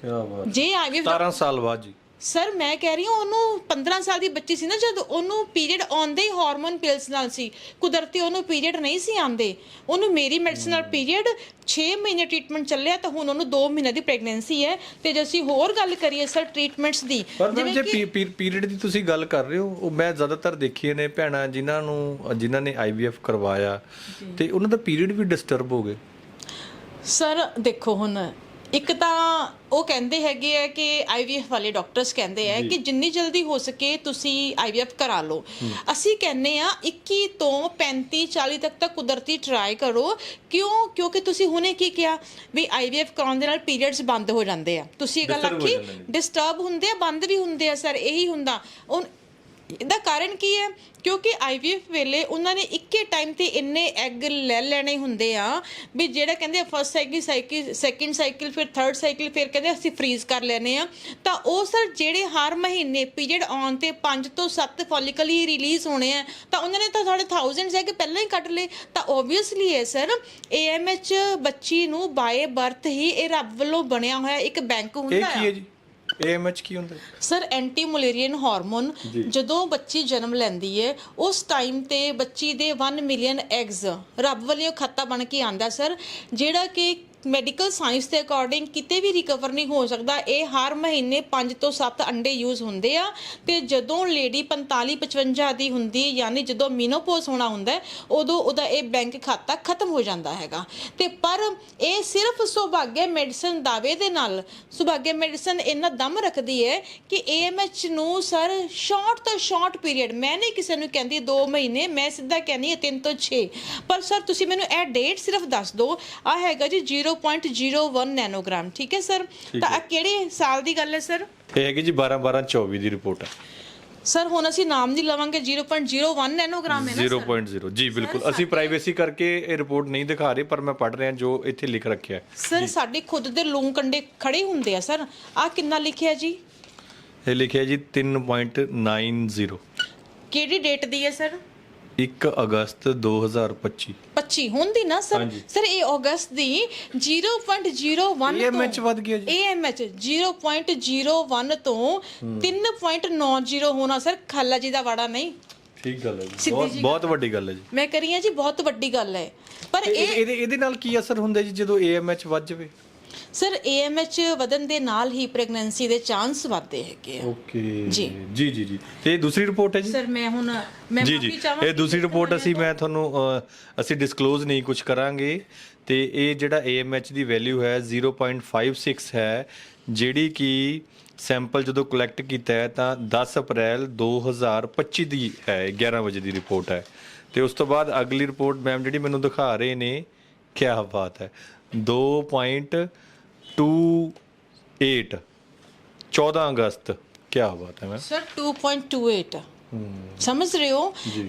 ਕੀ ਬਾਤ। ਜੇ ਆਈਵੀਐਫ 17 ਸਾਲ ਬਾਅਦ ਜੀ। ਸਰ ਮੈਂ ਕਹਿ ਰਹੀ ਹਾਂ ਉਹਨੂੰ 15 ਸਾਲ ਦੀ ਬੱਚੀ ਸੀ ਨਾ ਜਦ ਉਹਨੂੰ ਪੀਰੀਅਡ ਆਉਂਦੇ ਹੀ ਹਾਰਮੋਨ ਪਿਲਸ ਨਾਲ ਸੀ। ਕੁਦਰਤੀ ਉਹਨੂੰ ਪੀਰੀਅਡ ਨਹੀਂ ਸੀ ਆਉਂਦੇ। ਉਹਨੂੰ ਮੇਰੀ ਮੈਡੀਸਨ ਨਾਲ ਪੀਰੀਅਡ 6 ਮਹੀਨੇ ਟ੍ਰੀਟਮੈਂਟ ਚੱਲਿਆ ਤਾਂ ਹੁਣ ਉਹਨੂੰ 2 ਮਹੀਨੇ ਦੀ ਪ੍ਰੈਗਨੈਂਸੀ ਹੈ। ਤੇ ਜੇ ਅਸੀਂ ਹੋਰ ਗੱਲ ਕਰੀਏ ਸਰ ਟ੍ਰੀਟਮੈਂਟਸ ਦੀ ਪਰ ਮੈਮ ਜੇ ਪੀਰੀਅਡ ਦੀ ਤੁਸੀਂ ਗੱਲ ਕਰ ਰਹੇ ਹੋ ਉਹ ਮੈਂ ਜ਼ਿਆਦਾਤਰ ਦੇਖੀਏ ਨੇ ਭੈਣਾਂ ਜਿਨ੍ਹਾਂ ਨੂੰ ਜਿਨ੍ਹਾਂ ਨੇ ਆਈਵੀਐਫ ਕਰਵਾਇਆ। ਤੇ ਉਹਨਾਂ ਦਾ ਪੀਰੀਅਡ ਵੀ ਡਿਸਟਰਬ ਹੋ ਗਏ ਸਰ ਦੇਖੋ ਹੁਣ ਇੱਕ ਤਾਂ ਉਹ ਕਹਿੰਦੇ ਹੈਗੇ ਆ ਕਿ ਆਈਵੀਐਫ ਵਾਲੇ ਡਾਕਟਰਸ ਕਹਿੰਦੇ ਆ ਕਿ ਜਿੰਨੀ ਜਲਦੀ ਹੋ ਸਕੇ ਤੁਸੀਂ ਆਈਵੀਐਫ ਕਰਾ ਲਓ। ਅਸੀਂ ਕਹਿੰਨੇ ਆ 21 ਤੋਂ 35 40 ਤੱਕ ਤਾਂ ਕੁਦਰਤੀ ਟਰਾਈ ਕਰੋ। ਕਿਉਂ? ਕਿਉਂਕਿ ਤੁਸੀਂ ਹੁਣੇ ਕੀ ਕਿਹਾ ਵੀ ਆਈਵੀਐਫ ਕਰਾਉਣ ਦੇ ਨਾਲ ਪੀਰੀਅਡਸ ਬੰਦ ਹੋ ਜਾਂਦੇ ਆ। ਤੁਸੀਂ ਇਹ ਗੱਲ ਆਖੀ। ਡਿਸਟਰਬ ਹੁੰਦੇ ਆ ਬੰਦ ਵੀ ਹੁੰਦੇ ਆ ਸਰ ਇਹੀ ਹੁੰਦਾ। ਇਹਦਾ ਕਾਰਨ ਕੀ ਹੈ? ਕਿਉਂਕਿ ਆਈਵੀਐਫ ਵੇਲੇ ਉਹਨਾਂ ਨੇ ਇੱਕੇ ਟਾਈਮ ਤੇ ਇੰਨੇ ਐਗ ਲੈ ਲੈਣੇ ਹੁੰਦੇ ਆ ਵੀ ਜਿਹੜਾ ਕਹਿੰਦੇ first cycle cycle second cycle ਫਿਰ ਥਰਡ ਸਾਈਕਲ ਫਿਰ ਕਹਿੰਦੇ ਅਸੀਂ ਫ੍ਰੀਜ਼ ਕਰ ਲੈਨੇ ਆ। ਤਾਂ ਉਹ ਸਰ ਜਿਹੜੇ ਹਰ ਮਹੀਨੇ ਪੀਰੀਅਡ ਆਉਣ ਤੇ 5 ਤੋਂ 7 ਫੋਲੀਕਲ ਹੀ ਰਿਲੀਜ਼ ਹੋਣੇ ਆ ਤਾਂ ਉਹਨਾਂ ਨੇ ਤਾਂ ਸਾਡੇ ਥਾਊਜ਼ੈਂਡਸ ਐਗ ਪਹਿਲਾਂ ਹੀ ਕੱਢ ਲਏ। ਤਾਂ ਓਬਵੀਅਸਲੀ ਹੈ ਸਰ ਏਐਮਐਚ ਬੱਚੀ ਨੂੰ ਬਾਏ ਬਰਥ ਹੀ ਇਹ ਰੱਬ ਵੱਲੋਂ ਬਣਿਆ ਹੋਇਆ ਇੱਕ ਬੈਂਕ ਇਹ ਹੁੰਦਾ ਕੀ ਹੈ ਜੀ? ਏਐਮਐਚ ਕੀ ਹੁੰਦਾ? ਸਰ ਐਂਟੀ ਮਲੇਰੀਅਨ ਹਾਰਮੋਨ ਜਦੋਂ ਬੱਚੀ ਜਨਮ ਲੈਂਦੀ ਹੈ ਉਸ ਟਾਈਮ ਤੇ ਬੱਚੀ ਦੇ 1 ਮਿਲੀਅਨ ਐਗਸ ਰੱਬ ਵੱਲੋਂ ਖਾਤਾ ਬਣ ਕੇ ਆਂਦਾ ਸਰ ਜਿਹੜਾ ਕਿ ਮੈਡੀਕਲ ਸਾਇੰਸ ਦੇ ਅਕੋਰਡਿੰਗ ਕਿਤੇ ਵੀ ਰਿਕਵਰ ਨਹੀਂ ਹੋ ਸਕਦਾ ਇਹ ਹਰ ਮਹੀਨੇ 5 ਤੋਂ 7 ਅੰਡੇ ਯੂਜ਼ ਹੁੰਦੇ ਆ। ਤੇ ਜਦੋਂ ਲੇਡੀ 45 55 ਦੀ ਹੁੰਦੀ ਹੈ, ਯਾਨੀ ਜਦੋਂ ਮੀਨੋਪੋਜ਼ ਹੋਣਾ ਹੁੰਦਾ ਉਦੋਂ ਉਹਦਾ ਇਹ ਬੈਂਕ ਖਾਤਾ ਖਤਮ ਹੋ ਜਾਂਦਾ ਹੈਗਾ। ਤੇ ਪਰ ਇਹ ਸਿਰਫ ਸੁਭਾਗੇ ਮੈਡੀਸਨ ਦਾਅਵੇ ਦੇ ਨਾਲ ਸੁਭਾਗੇ ਮੈਡੀਸਨ ਇੰਨਾ ਦਮ ਰੱਖਦੀ ਹੈ ਕਿ AMH ਨੂੰ ਸਰ ਸ਼ਾਰਟ ਤੋਂ ਸ਼ਾਰਟ ਪੀਰੀਅਡ ਮੈਂ ਨਹੀਂ ਕਿਸੇ ਨੂੰ ਕਹਿੰਦੀ 2 ਮਹੀਨੇ ਮੈਂ ਸਿੱਧਾ ਕਹਿੰਦੀ ਹਾਂ 3 ਤੋਂ 6 ਪਰ ਸਰ ਤੁਸੀਂ ਮੈਨੂੰ ਇਹ ਡੇਟ ਸਿਰਫ ਦੱਸ ਦਿਓ ਆ ਹੈਗਾ ਜੀ 0.01 ਨੈਨੋਗ੍ਰਾਮ ਠੀਕ ਹੈ ਸਰ ਤਾਂ ਆ ਕਿਹੜੇ ਸਾਲ ਦੀ ਗੱਲ ਹੈ ਸਰ ਇਹ ਹੈਗੀ ਜੀ 12 12 24 ਦੀ ਰਿਪੋਰਟ ਹੈ। ਸਰ ਹੁਣ ਅਸੀਂ ਨਾਮ ਨਹੀਂ ਲਵਾਂਗੇ 0.01 ਨੈਨੋਗ੍ਰਾਮ ਹੈ ਨਾ ਸਰ 0.0 ਜੀ ਬਿਲਕੁਲ। ਅਸੀਂ ਪ੍ਰਾਈਵੇਸੀ ਕਰਕੇ ਇਹ ਰਿਪੋਰਟ ਨਹੀਂ ਦਿਖਾ ਰਹੇ ਪਰ ਮੈਂ ਪੜ ਰਿਹਾ ਜੋ ਇੱਥੇ ਲਿਖ ਰੱਖਿਆ ਹੈ। ਸਰ ਸਾਡੇ ਖੁਦ ਦੇ ਲੂੰ ਕੰਡੇ ਖੜੇ ਹੁੰਦੇ ਆ ਸਰ ਆ ਕਿੰਨਾ ਲਿਖਿਆ ਜੀ? ਇਹ ਲਿਖਿਆ ਜੀ 3.90 ਕਿਹੜੀ ਡੇਟ ਦੀ ਹੈ ਸਰ 1 ਅਗਸਤ 2025 25 ਹੁੰਦੀ ਨਾ ਸਰ? ਹਾਂਜੀ। ਸਰ ਇਹ ਅਗਸਤ ਦੀ 0.01 AMH ਵੱਧ ਗਿਆ ਜੀ। AMH 0.01 ਤੋਂ 3.90 ਹੋਣਾ ਸਰ ਖਾਲਾ ਜੀ ਦਾ ਵਾੜਾ ਨਹੀਂ। ਠੀਕ ਗੱਲ ਹੈ ਜੀ। ਬਹੁਤ ਵੱਡੀ ਗੱਲ ਹੈ ਜੀ। ਮੈਂ ਕਰੀ ਹਾਂ ਜੀ ਬਹੁਤ ਵੱਡੀ ਗੱਲ ਹੈ। ਪਰ ਇਹ- ਇਹ ਇਹਦੇ ਇਹਦੇ ਨਾਲ ਕੀ ਅਸਰ ਹੁੰਦਾ ਜੀ ਜਦੋਂ AMH ਵੱਧ ਜਾਵੇ? ਸਰ AMH ਵਧਣ ਦੇ ਨਾਲ ਹੀ ਪ੍ਰੈਗਨੈਂਸੀ ਦੇ ਚਾਂਸ ਵੱਧਦੇ ਹੈਗੇ ਆ। ਓਕੇ। ਜੀ। ਜੀ ਜੀ ਜੀ। ਤੇ ਇਹ ਦੂਸਰੀ ਰਿਪੋਰਟ ਹੈ ਜੀ? ਸਰ ਮੈਂ ਹੁਣ ਮੈਂ ਜੀ ਮਾਫੀ ਜੀ। ਚਾਹਾਂਗੀ ਇਹ ਦੂਸਰੀ ਰਿਪੋਰਟ ਅਸੀਂ ਮੈਂ ਤੁਹਾਨੂੰ ਅ, ਅਸੀਂ ਡਿਸਕਲੋਜ਼ ਨਹੀਂ ਕੁਝ ਕਰਾਂਗੇ। ਤੇ ਇਹ ਜਿਹੜਾ AMH ਦੀ ਵੈਲਿਊ ਹੈ 0.56 ਹੈ ਜਿਹੜੀ ਕਿ ਸੈਂਪਲ ਜਦੋਂ ਕਲੈਕਟ ਕੀਤਾ ਹੈ ਤਾਂ 10 ਅਪ੍ਰੈਲ 2025 ਦੀ ਹੈ 11 ਵਜੇ ਦੀ ਰਿਪੋਰਟ ਹੈ। ਤੇ ਉਸ ਤੋਂ ਬਾਅਦ ਅਗਲੀ ਰਿਪੋਰਟ ਮੈਮ ਜਿਹੜੀ ਮੈਨੂੰ ਦਿਖਾ ਰਹੇ ਨੇ ਕੀ ਬਾਤ ਹੈ। 2.28 14 ਅਗਸਤ ਕੀ ਬਾਤ ਹੈ ਮੈਮ ਸਰ 2.28 ਸਮਝ ਰਹੇ ਹੋ?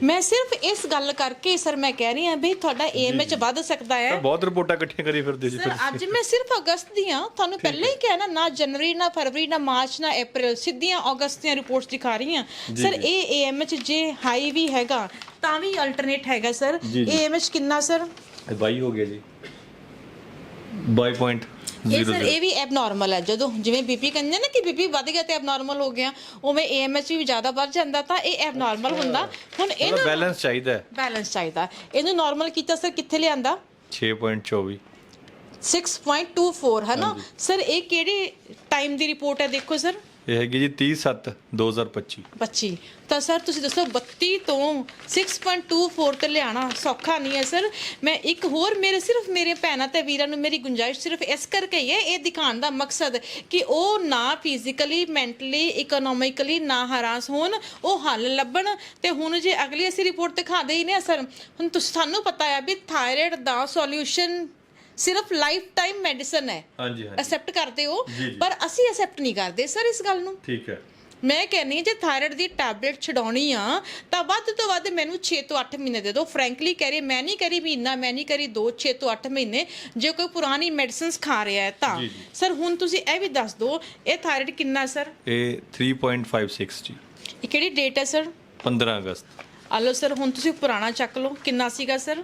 ਮੈਂ ਸਿਰਫ ਇਸ ਗੱਲ ਕਰਕੇ ਸਰ ਮੈਂ ਕਹਿ ਰਹੀ ਹਾਂ ਵੀ ਤੁਹਾਡਾ AMH ਵੱਧ ਸਕਦਾ ਹੈ। ਬਹੁਤ ਰਿਪੋਰਟਾਂ ਇਕੱਠੀਆਂ ਕਰੀ ਫਿਰਦੇ ਜੀ ਸਰ ਅੱਜ ਮੈਂ ਸਿਰਫ ਅਗਸਤ ਦੀਆਂ ਤੁਹਾਨੂੰ ਪਹਿਲਾਂ ਹੀ ਕਿਹਾ ਨਾ ਜਨਵਰੀ ਨਾ ਫਰਵਰੀ ਨਾ ਮਾਰਚ ਨਾ ਅਪ੍ਰੈਲ ਸਿੱਧੀਆਂ ਅਗਸਤ ਦੀਆਂ ਰਿਪੋਰਟਸ ਦਿਖਾ ਰਹੀ ਹਾਂ। ਸਰ ਇਹ AMH ਜੇ ਹਾਈ ਵੀ ਹੈਗਾ ਤਾਂ ਵੀ ਅਲਟਰਨੇਟ ਹੈਗਾ ਸਰ ਜੀ, ਜੀ। AMH ਕਿੰਨਾ ਸਰ ਇਹ 22 ਹੋ ਗਿਆ ਜੀ। 22 ਪੁਆਇੰਟ ਇਹ ਸਰ। ਇਹ ਵੀ ਐਬਨੋਰਮਲ ਹੈ। ਜਦੋਂ ਜਿਵੇਂ ਬੀਪੀ ਕਹਿੰਦੇ ਨਾ ਕਿ ਬੀਪੀ ਵੱਧ ਗਿਆ ਤੇ ਐਬਨੋਰਮਲ ਹੋ ਗਿਆ ਉਵੇਂ ਏਐਮਐਚ ਵੀ ਜ਼ਿਆਦਾ ਵੱਧ ਜਾਂਦਾ ਤਾਂ ਇਹ ਐਬਨੋਰਮਲ ਹੁੰਦਾ। ਹੁਣ ਇਹਨੂੰ ਬੈਲੈਂਸ ਚਾਹੀਦਾ ਹੈ। ਬੈਲੈਂਸ ਚਾਹੀਦਾ। ਇਹਨੂੰ ਨਾਰਮਲ ਕੀਤਾ ਸਰ ਕਿੱਥੇ ਲਿਆਂਦਾ? 6.24 6.24 ਹੈ ਨਾ? ਸਰ ਇਹ ਕਿਹੜੇ ਟਾਈਮ ਦੀ ਰਿਪੋਰਟ ਹੈ ਦੇਖੋ ਸਰ। ਇਹ ਹੈਗੀ ਜੀ 30 7 2025 25 ਤਾਂ ਸਰ, ਤੁਸੀਂ ਦੱਸੋ 32 ਤੋਂ 6.24 ਤੇ ਲਿਆਣਾ ਸੌਖਾ ਨਹੀਂ ਹੈ, ਸਰ। ਮੈਂ ਇੱਕ ਹੋਰ ਮੇਰੇ ਸਿਰਫ ਮੇਰੇ ਭੈਣਾਂ ਤੇ ਵੀਰਾਂ ਨੂੰ ਮੇਰੀ ਗੁੰਜਾਇਸ਼ ਸਿਰਫ ਇਸ ਕਰਕੇ ਹੀ ਹੈ, ਇਹ ਦਿਖਾਉਣ ਦਾ ਮਕਸਦ ਕਿ ਉਹ ਨਾ ਫਿਜ਼ੀਕਲੀ ਮੈਂਟਲੀ ਇਕਨੋਮਿਕਲੀ ਨਾ ਹਰਾਸ ਹੋਣ, ਉਹ ਹੱਲ ਲੱਭਣ। ਤੇ ਹੁਣ ਜੇ ਅਗਲੀ ਅਸੀਂ ਰਿਪੋਰਟ ਦਿਖਾ ਦੇ ਹੀ ਨੇ ਸਰ, ਹੁਣ ਤੁਸੀਂ, ਸਾਨੂੰ ਪਤਾ ਹੈ ਵੀ ਥਾਇਰਾਇਡ ਦਾ ਸੋਲੂਸ਼ਨ ਸਿਰਫ ਲਾਈਫ ਟਾਈਮ ਮੈਡੀਸਨ ਹੈ। ਹਾਂਜੀ ਹਾਂਜੀ। ਅਸੈਪਟ ਕਰਦੇ ਹੋ। ਜੀ, ਜੀ। ਪਰ ਅਸੀਂ ਅਸੈਪਟ ਨਹੀਂ ਕਰਦੇ ਸਰ ਇਸ ਗੱਲ ਨੂੰ। ਠੀਕ ਹੈ। ਮੈਂ ਕਹਿੰਨੀ ਜੇ ਥਾਇਰਾਇਡ ਦੀ ਟੈਬਲੇਟ ਛਡਾਉਣੀ ਆ ਤਾਂ ਵੱਧ ਤੋਂ ਵੱਧ ਮੈਨੂੰ 6 ਤੋਂ 8 ਮਹੀਨੇ ਦੇ ਦਿਓ। ਫ੍ਰੈਂਕਲੀ ਕਹਿ ਰਹੀ ਮੈਂ ਨਹੀਂ ਕਰੀ ਮਹੀਨਾ ਮੈਂ ਨਹੀਂ ਕਰੀ 2 6 ਤੋਂ 8 ਮਹੀਨੇ। ਜੇ ਕੋਈ ਪੁਰਾਣੀ ਮੈਡੀਸਿਨਸ ਖਾ ਰਿਹਾ ਹੈ ਤਾਂ। ਜੀ, ਜੀ। ਸਰ ਹੁਣ ਤੁਸੀਂ ਇਹ ਵੀ ਦੱਸ ਦਿਓ ਇਹ ਥਾਇਰਾਇਡ ਕਿੰਨਾ ਸਰ? ਇਹ 3.56 ਜੀ। ਇਹ ਕਿਹੜੀ ਡੇਟ ਹੈ ਸਰ? 15 ਅਗਸਤ। ਆਲੋ ਸਰ ਹੁਣ ਤੁਸੀਂ ਪੁਰਾਣਾ ਚੱਕ ਲਓ ਕਿੰਨਾ ਸੀਗਾ ਸਰ?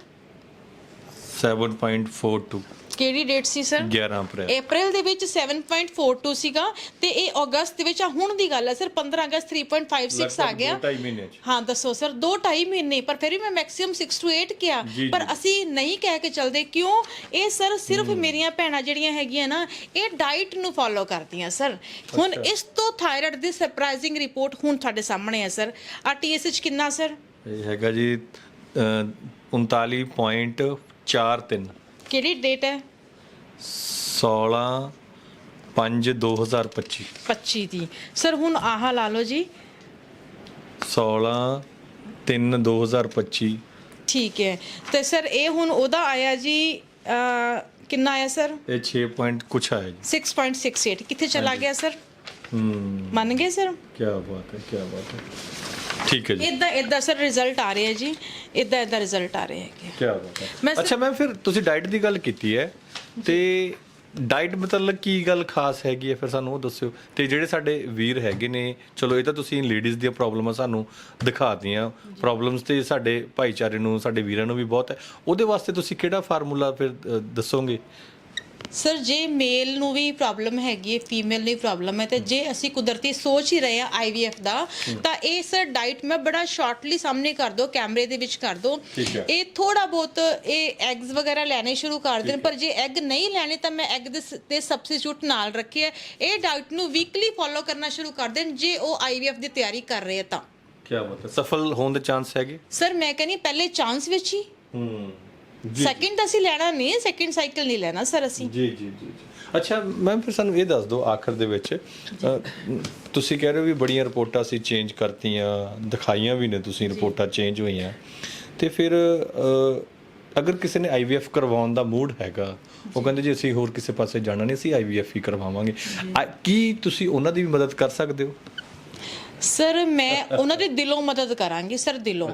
7.42 ਕਿਹੜੀ ਡੇਟ ਸੀ ਸਰ 11 ਅਪ੍ਰੈਲ। ਅਪ੍ਰੈਲ ਦੇ ਵਿੱਚ 7.42 ਸੀਗਾ ਤੇ ਇਹ ਅਗਸਤ ਦੇ ਵਿੱਚ ਆ ਹੁਣ ਦੀ ਗੱਲ ਹੈ ਸਰ 15 ਅਗਸਤ 3.56 ਆ ਗਿਆ। 2.5 ਮਹੀਨੇ ਚ। ਹਾਂ ਦੱਸੋ ਸਰ 2 2.5 ਮਹੀਨੇ ਪਰ ਫਿਰ ਵੀ ਮੈਂ ਮੈਕਸਿਮਮ 6 to 8 ਕਿਹਾ। ਜੀ, ਪਰ ਜੀ। ਅਸੀਂ ਨਹੀਂ ਕਹਿ ਕੇ ਚੱਲਦੇ ਕਿਉਂ? ਇਹ ਸਰ ਸਿਰਫ ਮੇਰੀਆਂ ਭੈਣਾਂ ਜਿਹੜੀਆਂ ਹੈਗੀਆਂ ਨਾ ਇਹ ਡਾਈਟ ਨੂੰ ਫੋਲੋ ਕਰਦੀਆਂ ਸਰ ਹੁਣ ਇਸ ਤੋਂ ਥਾਇਰਾਇਡ ਦੀ ਸਰਪ੍ਰਾਈਜ਼ਿੰਗ ਰਿਪੋਰਟ ਹੁਣ ਤੁਹਾਡੇ ਸਾਹਮਣੇ ਹੈ ਸਰ ਆ ਟੀਐਸਐਚ ਕਿੰਨਾ ਸਰ ਇਹ ਹੈਗਾ ਜੀ ਅਹ, 39.43 ਕਿਹੜੀ ਡੇਟ ਹੈ? 16 5 2025 25 ਦੀ। ਸਰ ਹੁਣ ਆਹ ਲਾ ਲਓ ਜੀ। 16 3 2025 ਠੀਕ ਹੈ। ਤੇ ਸਰ ਇਹ ਹੁਣ ਉਹਦਾ ਆਇਆ ਜੀ ਕਿੰਨਾ ਆਇਆ ਸਰ ਇਹ 6 ਪੁਆਇੰਟ ਕੁਛ ਆਇਆ ਜੀ। 6.68 ਕਿੱਥੇ ਚਲਾ ਗਿਆ ਸਰ ਹੂੰ। ਮੰਨ ਗਏ ਸਰ ਕੀ ਬਾਤ ਹੈ ਕੀ ਬਾਤ ਹੈ। ਠੀਕ ਹੈ ਜੀ। ਇਦਾਂ ਇਦਾਂ ਸਰ ਰਿਜ਼ਲਟ ਆ ਰਹੇ ਹੈ ਜੀ। ਇਦਾਂ ਇਦਾਂ ਰਿਜ਼ਲਟ ਆ ਰਹੇ ਹੈਗੇ ਕੀ ਬਾਤ ਹੈ। ਮੈਂ ਸਿਰ- ਅੱਛਾ ਮੈਂ ਫਿਰ ਤੁਸੀਂ ਡਾਈਟ ਦੀ ਗੱਲ ਕੀਤੀ ਹੈ ਤੇ ਡਾਈਟ ਮਤਲਬ ਕੀ ਗੱਲ ਖਾਸ ਹੈਗੀ ਹੈ? ਫਿਰ ਸਾਨੂੰ ਉਹ ਦੱਸਿਓ। ਤੇ ਜਿਹੜੇ ਸਾਡੇ ਵੀਰ ਹੈਗੇ ਨੇ ਚਲੋ ਇਹ ਤਾਂ ਤੁਸੀਂ ਲੇਡੀਜ਼ ਦੀਆਂ ਪ੍ਰੋਬਲਮਾਂ ਸਾਨੂੰ ਦਿਖਾਤੀਆਂ। ਪ੍ਰੋਬਲਮਸ ਤੇ ਸਾਡੇ ਭਾਈਚਾਰੇ ਨੂੰ ਸਾਡੇ ਵੀਰਾਂ ਨੂੰ ਵੀ ਬਹੁਤ ਹੈ। ਉਹਦੇ ਵਾਸਤੇ ਤੁਸੀਂ ਕਿਹੜਾ ਫਾਰਮੂਲਾ ਫਿਰ ਅ, ਦੱਸੋਗੇ? ਸਰ ਜੇ ਮੇਲ ਨੂੰ ਵੀ ਪ੍ਰੋਬਲਮ ਹੈਗੀ ਹੈ ਫੀਮੇਲ ਨੂੰ ਵੀ ਪ੍ਰੋਬਲਮ ਹੈ ਤੇ ਜੇ ਅਸੀਂ ਕੁਦਰਤੀ ਸੋਚ ਹੀ ਰਹੇ ਆ ਆਈਵੀਐਫ ਦਾ ਤਾਂ ਇਹ ਸਰ ਡਾਈਟ ਮੈਂ ਬੜਾ ਸ਼ਾਰਟਲੀ ਸਾਹਮਣੇ ਕਰ ਦੋ ਕੈਮਰੇ ਦੇ ਵਿੱਚ ਕਰ ਦੋ ਠੀਕ ਹੈ। ਇਹ ਥੋੜਾ ਬਹੁਤ ਇਹ ਐਗਸ ਵਗੈਰਾ ਲੈਣੇ ਸ਼ੁਰੂ ਕਰ ਦੇਣ ਪਰ ਜੇ ਐਗ ਨਹੀਂ ਲੈਣੇ ਤਾਂ ਮੈਂ ਐਗ ਦੇ ਸ- ਤੇ ਸਬਸਟੀਟਿਊਟ ਨਾਲ ਰੱਖਿਆ ਇਹ ਡਾਈਟ ਨੂੰ ਵੀਕਲੀ ਫੋਲੋ ਕਰਨਾ ਸ਼ੁਰੂ ਕਰ ਦੇਣ ਜੇ ਉਹ ਆਈਵੀਐਫ ਦੀ ਤਿਆਰੀ ਕਰ ਰਹੇ ਆ ਤਾਂ। ਕੀ ਹੈ। ਸਫਲ ਹੋਣ ਦੇ ਚਾਂਸ ਹੈਗੇ? ਸਰ ਮੈਂ ਕਹਿੰਨੀ ਪਹਿਲੇ ਚਾਂਸ ਵਿੱਚ ਹੀ। ਹੂੰ। ਸੈਕਿੰਡ ਅਸੀਂ ਲੈਣਾ ਨਹੀਂ ਸੈਕਿੰਡ ਸਾਈਕਲ ਨਹੀਂ ਲੈਣਾ ਸਰ ਅਸੀਂ। ਜੀ ਜੀ ਜੀ। ਅੱਛਾ ਮੈਮ ਫਿਰ ਸਾਨੂੰ ਇਹ ਦੱਸ ਦਿਓ ਆਖਰ ਦੇ ਵਿੱਚ ਤੁਸੀਂ ਕਹਿ ਰਹੇ ਹੋ ਵੀ ਬੜੀਆਂ ਰਿਪੋਰਟਾਂ ਅਸੀਂ ਚੇਂਜ ਕਰਤੀਆਂ ਦਿਖਾਈਆਂ ਵੀ ਨੇ ਤੁਸੀਂ ਰਿਪੋਰਟਾਂ ਚੇਂਜ ਹੋਈਆਂ। ਤੇ ਫਿਰ ਅਗਰ ਕਿਸੇ ਨੇ ਆਈਵੀਐਫ ਕਰਵਾਉਣ ਦਾ ਮੂਡ ਹੈਗਾ ਉਹ ਕਹਿੰਦੇ ਜੀ ਅਸੀਂ ਹੋਰ ਕਿਸੇ ਪਾਸੇ ਜਾਣਾ ਨਹੀਂ ਅਸੀਂ ਆਈਵੀਐਫ ਹੀ ਕਰਵਾਵਾਂਗੇ। ਕੀ ਤੁਸੀਂ ਉਹਨਾਂ ਦੀ ਵੀ ਮਦਦ ਕਰ ਸਕਦੇ ਹੋ? ਸਰ ਮੈਂ <laughs> ਉਹਨਾਂ ਦੇ ਦਿਲੋਂ ਮਦਦ ਕਰਾਂਗੀ ਸਰ ਦਿਲੋਂ।